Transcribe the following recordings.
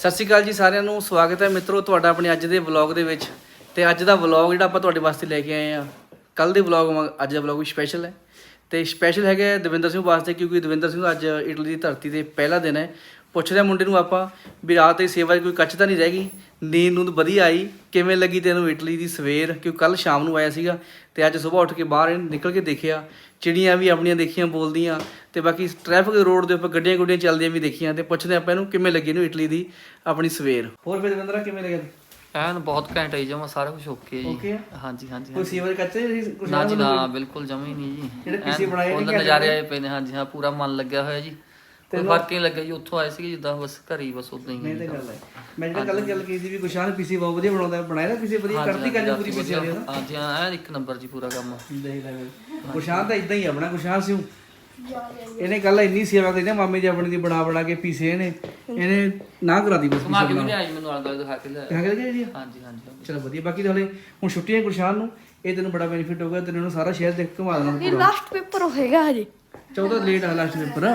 ਸਤਿ ਸ਼੍ਰੀ ਅਕਾਲ ਜੀ ਸਾਰਿਆਂ ਨੂੰ, ਸਵਾਗਤ ਹੈ ਮਿੱਤਰੋ ਤੁਹਾਡਾ ਆਪਣੇ ਅੱਜ ਦੇ ਵਲੌਗ ਦੇ ਵਿੱਚ। ਤੇ ਅੱਜ ਦਾ ਵਲੌਗ ਜਿਹੜਾ ਆਪਾਂ ਤੁਹਾਡੇ ਵਾਸਤੇ ਲੈ ਕੇ ਆਏ ਆ ਕੱਲ ਦੇ ਵਲੌਗ ਅੱਜ ਦਾ ਵਲੌਗ ਵੀ ਸਪੈਸ਼ਲ ਹੈ। ਤੇ ਸਪੈਸ਼ਲ ਹੈਗਾ ਦਵਿੰਦਰ ਸਿੰਘ ਵਾਸਤੇ, ਕਿਉਂਕਿ ਦਵਿੰਦਰ ਸਿੰਘ ਅੱਜ ਇਟਲੀ ਦੀ ਧਰਤੀ ਤੇ ਪਹਿਲਾ ਦਿਨ ਹੈ। ਪੁੱਛਦੇ ਹਾਂ ਮੁੰਡੇ ਨੂੰ ਆਪਾਂ ਵੀ ਰਾਤ ਦੀ ਸੇਵਾ 'ਚ ਕੋਈ ਕੱਚ ਤਾਂ ਨਹੀਂ ਰਹਿ ਗਈ? ਨੀਂਦ ਨੂੰ ਵਧੀਆ ਆਈ, ਕਿਵੇਂ ਲੱਗੀ ਤੈਨੂੰ ਇਟਲੀ ਦੀ ਸਵੇਰ? ਕਿਉਂ ਕੱਲ ਸ਼ਾਮ ਨੂੰ ਆਇਆ ਸੀਗਾ ਤੇ ਅੱਜ ਸਵੇਰ ਉੱਠ ਕੇ ਬਾਹਰ ਨਿਕਲ ਕੇ ਦੇਖਿਆ, ਚਿੜੀਆਂ ਵੀ ਆਪਣੀਆਂ ਦੇਖੀਆਂ, ਬੋਲਦੀਆਂ। ਤੇ ਬਾਕੀ ਟ੍ਰੈਫਿਕ ਰੋਡ ਦੇ ਉੱਪਰ ਗੱਡੀਆਂ ਗੁੱਡੀਆਂ ਚੱਲਦੀਆਂ ਵੀ ਦੇਖੀਆਂ ਤੇ ਪੁੱਛਦੇ ਆਪਾਂ ਇਹਨੂੰ ਕਿਵੇਂ ਲੱਗੀ ਇਹਨੂੰ ਇਟਲੀ ਦੀ ਆਪਣੀ ਸਵੇਰ। ਹੋਰ ਫਿਰ ਦਵਿੰਦਰਾ ਕਿਵੇਂ ਲੱਗਿਆ? ਐਨ ਬਹੁਤ ਘੈਂਟ ਹੈ ਜਮਾ ਸਾਰਾ ਕੁਝ ਓਕੇ ਜੀ। ਆ? ਹਾਂਜੀ ਹਾਂਜੀ ਕੋਈ ਸੇਵਾ ਦੇ ਕੱਚੇ ਕੁਛ ਨਾ ਜੀ ਨਾ ਬਿਲਕੁਲ ਜਮਾ ਹੀ ਨਹੀਂ ਜੀ। ਜਿਹੜੇ PC ਬਣਾਏ ਨੇ ਨਜ਼ਾਰੇ। ਆਏ ਪਏ ਨੇ ਹਾਂਜੀ ਹਾਂ ਪੂਰਾ ਮਨ ਲੱਗਿਆ ਹੋਇਆ ਜੀ। ਕੋਈ ਫ਼ਰਕ ਨਹੀਂ ਲੱਗਿਆ ਜੀ ਉੱਥੋਂ ਆਏ ਸੀ ਜਿੱਦਾਂ ਬਸ ਘਰ ਹੀ ਬਸ ਉਦਾਂ ਹੀ ਨਹੀਂ ਤੇ ਗੱਲ ਹੈ। ਮੈਂ ਜਿਹੜਾ ਕੱਲ ਗੱਲ ਕੀਤੀ ਸੀ ਵੀ ਗੁਸ਼ਾਨ ਪੀਸੀ ਬਹੁਤ ਵਧੀਆ ਬਣਾਉਂਦਾ ਬਣਾਇਆ ਨਾ ਪੀਸੀ ਵਧੀਆ ਕਰਦੀ ਕੰਨ ਪੂਰੀ ਪੀਸੀ ਵਾਲੀ ਨਾ? ਹਾਂਜੀ ਹਾਂ ਐਨ ਇੱਕ ਨੰਬਰ ਜੀ ਪੂਰਾ ਕੰਮ। ਦੇਖ ਲੈ ਗੁਸ਼ਾਨ ਤਾਂ ਇਦਾਂ ਹੀ ਆ ਬਣਾ ਗੁਸ਼ਾਨ ਸਿਉ। ਇਹਨੇ ਕੱਲ ਇੰਨੀ ਸੇਵਾ ਕਰੀ ਨਾ ਮਾਮੇ ਜੀ ਆਪਣੀ ਦੀ ਬਣਾ ਬਣਾ ਕੇ ਪੀਸੇ ਇਹਨੇ। ਇਹਨੇ ਨਾ ਕਰਾਦੀ ਬਸ ਘੁਮਾ ਕੇ ਵੀ ਲਿਆਈ ਮੈਨੂੰ ਆਲੇ ਦੁਆਲੇ ਦਿਖਾ ਕੇ ਲਿਆ ਕਿਹਾ ਕਿ ਜੀ ਹਾਂਜੀ ਹਾਂਜੀ। ਚਲੋ ਵਧੀਆ ਬਾਕੀ ਤਾਂ ਹਲੇ ਹੁਣ ਛੁੱਟੀਆਂ ਗੁਸ਼ਾਨ ਨੂੰ ਇਹ ਤੈਨੂੰ ਬੜਾ ਬੈਨੀਫਿਟ ਹੋਊਗਾ ਤੈਨੂੰ ਸਾਰਾ ਸ਼ਹਿਰ ਦੇਖ ਘੁਮਾ ਦੇਣਾ ਇਹ ਲਾਸਟ ਪੇਪਰ ਹੋਏਗਾ ਹਜੇ। 14 ਲੇਟ ਆ ਲਾਸਟ ਪੇਪਰ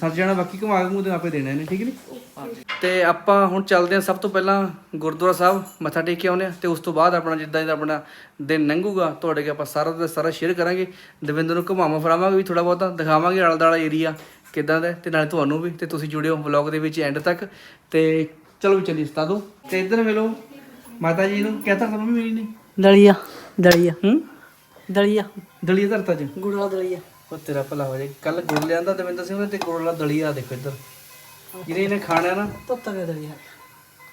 ਸਰ ਜਾਣਾ ਬਾਕੀ ਘੁਮਾ ਕੇ ਮੂੰਹ ਤੇ ਆਪੇ ਦੇਣਾ ਇਹਨੇ ਠੀਕ ਨਹੀਂ ਤੇ ਆਪਾਂ ਹੁਣ ਚੱਲਦੇ ਹਾਂ ਸਭ ਤੋਂ ਪਹਿਲਾਂ ਗੁਰਦੁਆਰਾ ਸਾਹਿਬ ਮੱਥਾ ਟੇਕ ਕੇ ਆਉਂਦੇ ਹਾਂ ਤੇ ਉਸ ਤੋਂ ਬਾਅਦ ਆਪਣਾ ਜਿੱਦਾਂ ਜਿੱਦਾਂ ਆਪਣਾ ਦਿਨ ਲੰਘੂਗਾ ਤੁਹਾਡੇ ਕੇ ਆਪਾਂ ਸਾਰਾ ਦਾ ਸਾਰਾ ਸ਼ੇਅਰ ਕਰਾਂਗੇ। ਦਵਿੰਦਰ ਨੂੰ ਘੁਮਾਵਾਂ ਫਰਾਵਾਂਗੇ ਵੀ ਥੋੜਾ ਬਹੁਤਾ ਦਿਖਾਵਾਂਗੇ ਆਲਾ ਦਾਲਾ ਏਰੀਆ ਕਿਦਾਂ ਦਾ ਤੇ ਨਾਲੇ ਤੁਹਾਨੂੰ ਵੀ ਤੇ ਤੁਸੀਂ ਜੁੜਿਓ ਵਲੌਗ ਦੇ ਵਿੱਚ ਐਂਡ ਤੱਕ। ਤੇ ਚਲੋ ਵੀ ਚੱਲੀਏ ਸਤਾ ਦੋ ਤੇ ਇੱਧਰ ਮਿਲੋ ਮਾਤਾ ਜੀ ਨੂੰ ਕਹਤਾ ਤਾਂ ਮੰਮੀ ਮੇਰੀ ਨੇ। ਦਲੀਆ ਦਲੀਆ। ਹੂੰ? ਦਲੀਆ। ਦਲੀਆ ਧਰਤਾ ਜੀ ਗੁੜਾ ਦਲੀਆ। ਉਹ ਤੇਰਾ ਭਲਾ ਹੋ ਜਾਏ ਕੱਲ ਗੁੜ ਲਿਆਂਦਾ ਦਵਿੰਦਰ ਸਿੰਘ ਨੇ ਤੇ ਗੁੜ ਵਾਲਾ ਦਲੀਆ ਦੇਖੋ ਇੱਧਰ। ਜਿਹਨੇ ਇਹਨੇ ਖਾਣਾ ਨਾ। ਤੋਤਾ ਦਾ ਦਲੀਆ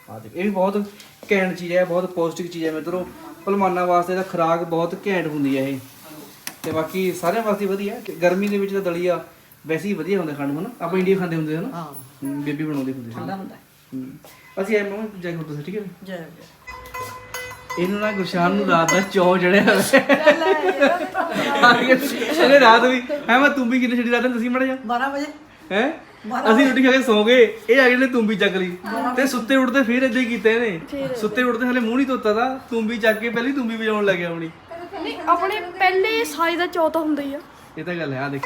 ਆ ਦੇਖੋ ਇਹ ਵੀ ਬਹੁਤ ਘੈਂਟ ਚੀਜ਼ ਹੈ ਬਹੁਤ ਪੌਸ਼ਟਿਕ ਚੀਜ਼ ਹੈ ਮਿੱਤਰੋ। ਭਲਵਾਨਾਂ ਵਾਸਤੇ ਤਾਂ ਖੁਰਾਕ ਬਹੁਤ ਘੈਂਟ ਹੁੰਦੀ ਹੈ ਇਹ। ਤੇ ਬਾਕੀ ਸਾਰਿਆਂ ਵਾਸਤੇ ਵਧੀਆ ਹੈ ਤੇ ਗਰਮੀ ਦੇ ਵਿੱਚ ਤਾਂ ਦਲੀਆ ਵੈਸੇ ਹੀ ਵਧੀਆ ਹੁੰਦਾ ਖਾਣ ਨੂੰ ਹਨਾ? ਆਪਾਂ ਇੰਡੀਆ ਖਾਂਦੇ ਹੁੰਦੇ ਹਾਂ ਨਾ ਹਾਂ। ਬੇਬੀ ਬਣਾਉਂਦੀ ਹੁੰਦੀ ਸੀ ਠੰਡਾ ਹੁੰਦਾ ਹਮ। ਅਸੀਂ ਐ ਮਮਾ ਜਾ ਕੇ ਹੁੰਦਾ ਸੀ ਠੀਕ ਹੈ ਜੈ? ਇਹਨੂੰ ਨਾ ਗੁਰਸ਼ਾਨ ਨੂੰ ਰਾਤ ਦਾ ਚੌ ਜੜਿਆ ਹੋਇਆ। ਇਹਨੇ ਰਾਤ ਵੀ। ਹੈ ਮੈਂ ਤੂੰ ਵੀ ਕਿੰਨੇ ਛੱਡੀ ਰਾਤ ਨੂੰ ਤੁਸੀਂ ਮੜ ਜਾ। 12 ਵਜੇ। ਹੈ? ਅਸੀਂ ਰੋਟੀ ਖਾ ਕੇ ਸੌਂ ਗਏ। ਇਹ ਆ ਗਏ ਨੇ ਤੁੰਬੀ ਚੱਕ ਲਈ। ਤੇ ਸੁੱਤੇ ਉੱਠਦੇ ਫਿਰ ਇਦਾਂ ਹੀ ਕੀਤੇ ਨੇ। ਸੁੱਤੇ ਉੱਠਦੇ ਹਲੇ ਮੂੰਹ ਨਹੀਂ ਧੋਤਾ ਦਾ ਤੁੰਬੀ ਚੱਕ ਕੇ ਪਹਿਲੀ ਤੁੰਬੀ ਵਜਾਉਣ ਲੱਗਿਆ ਆਪਣੀ ਨਹੀਂ ਆਪਣੇ ਪਹਿਲੇ ਸਾਈ ਦਾ ਚੌਥਾ ਹੁੰਦਾ ਹੀ ਆ। ਇਹ ਤਾਂ ਗੱਲ ਹੈ ਆ ਦੇਖ।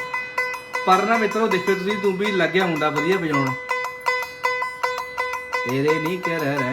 ਪਰ ਨਾ ਮਿੱਤਰੋ ਦੇਖੋ ਤੁਸੀਂ ਤੁੰਬੀ ਲੱਗਿਆ ਮੁੰਡਾ ਵਧੀਆ ਵਜਾਉਣ। ਤੇਰੇ ਨਹੀਂ ਕਹਿ ਰਹਿ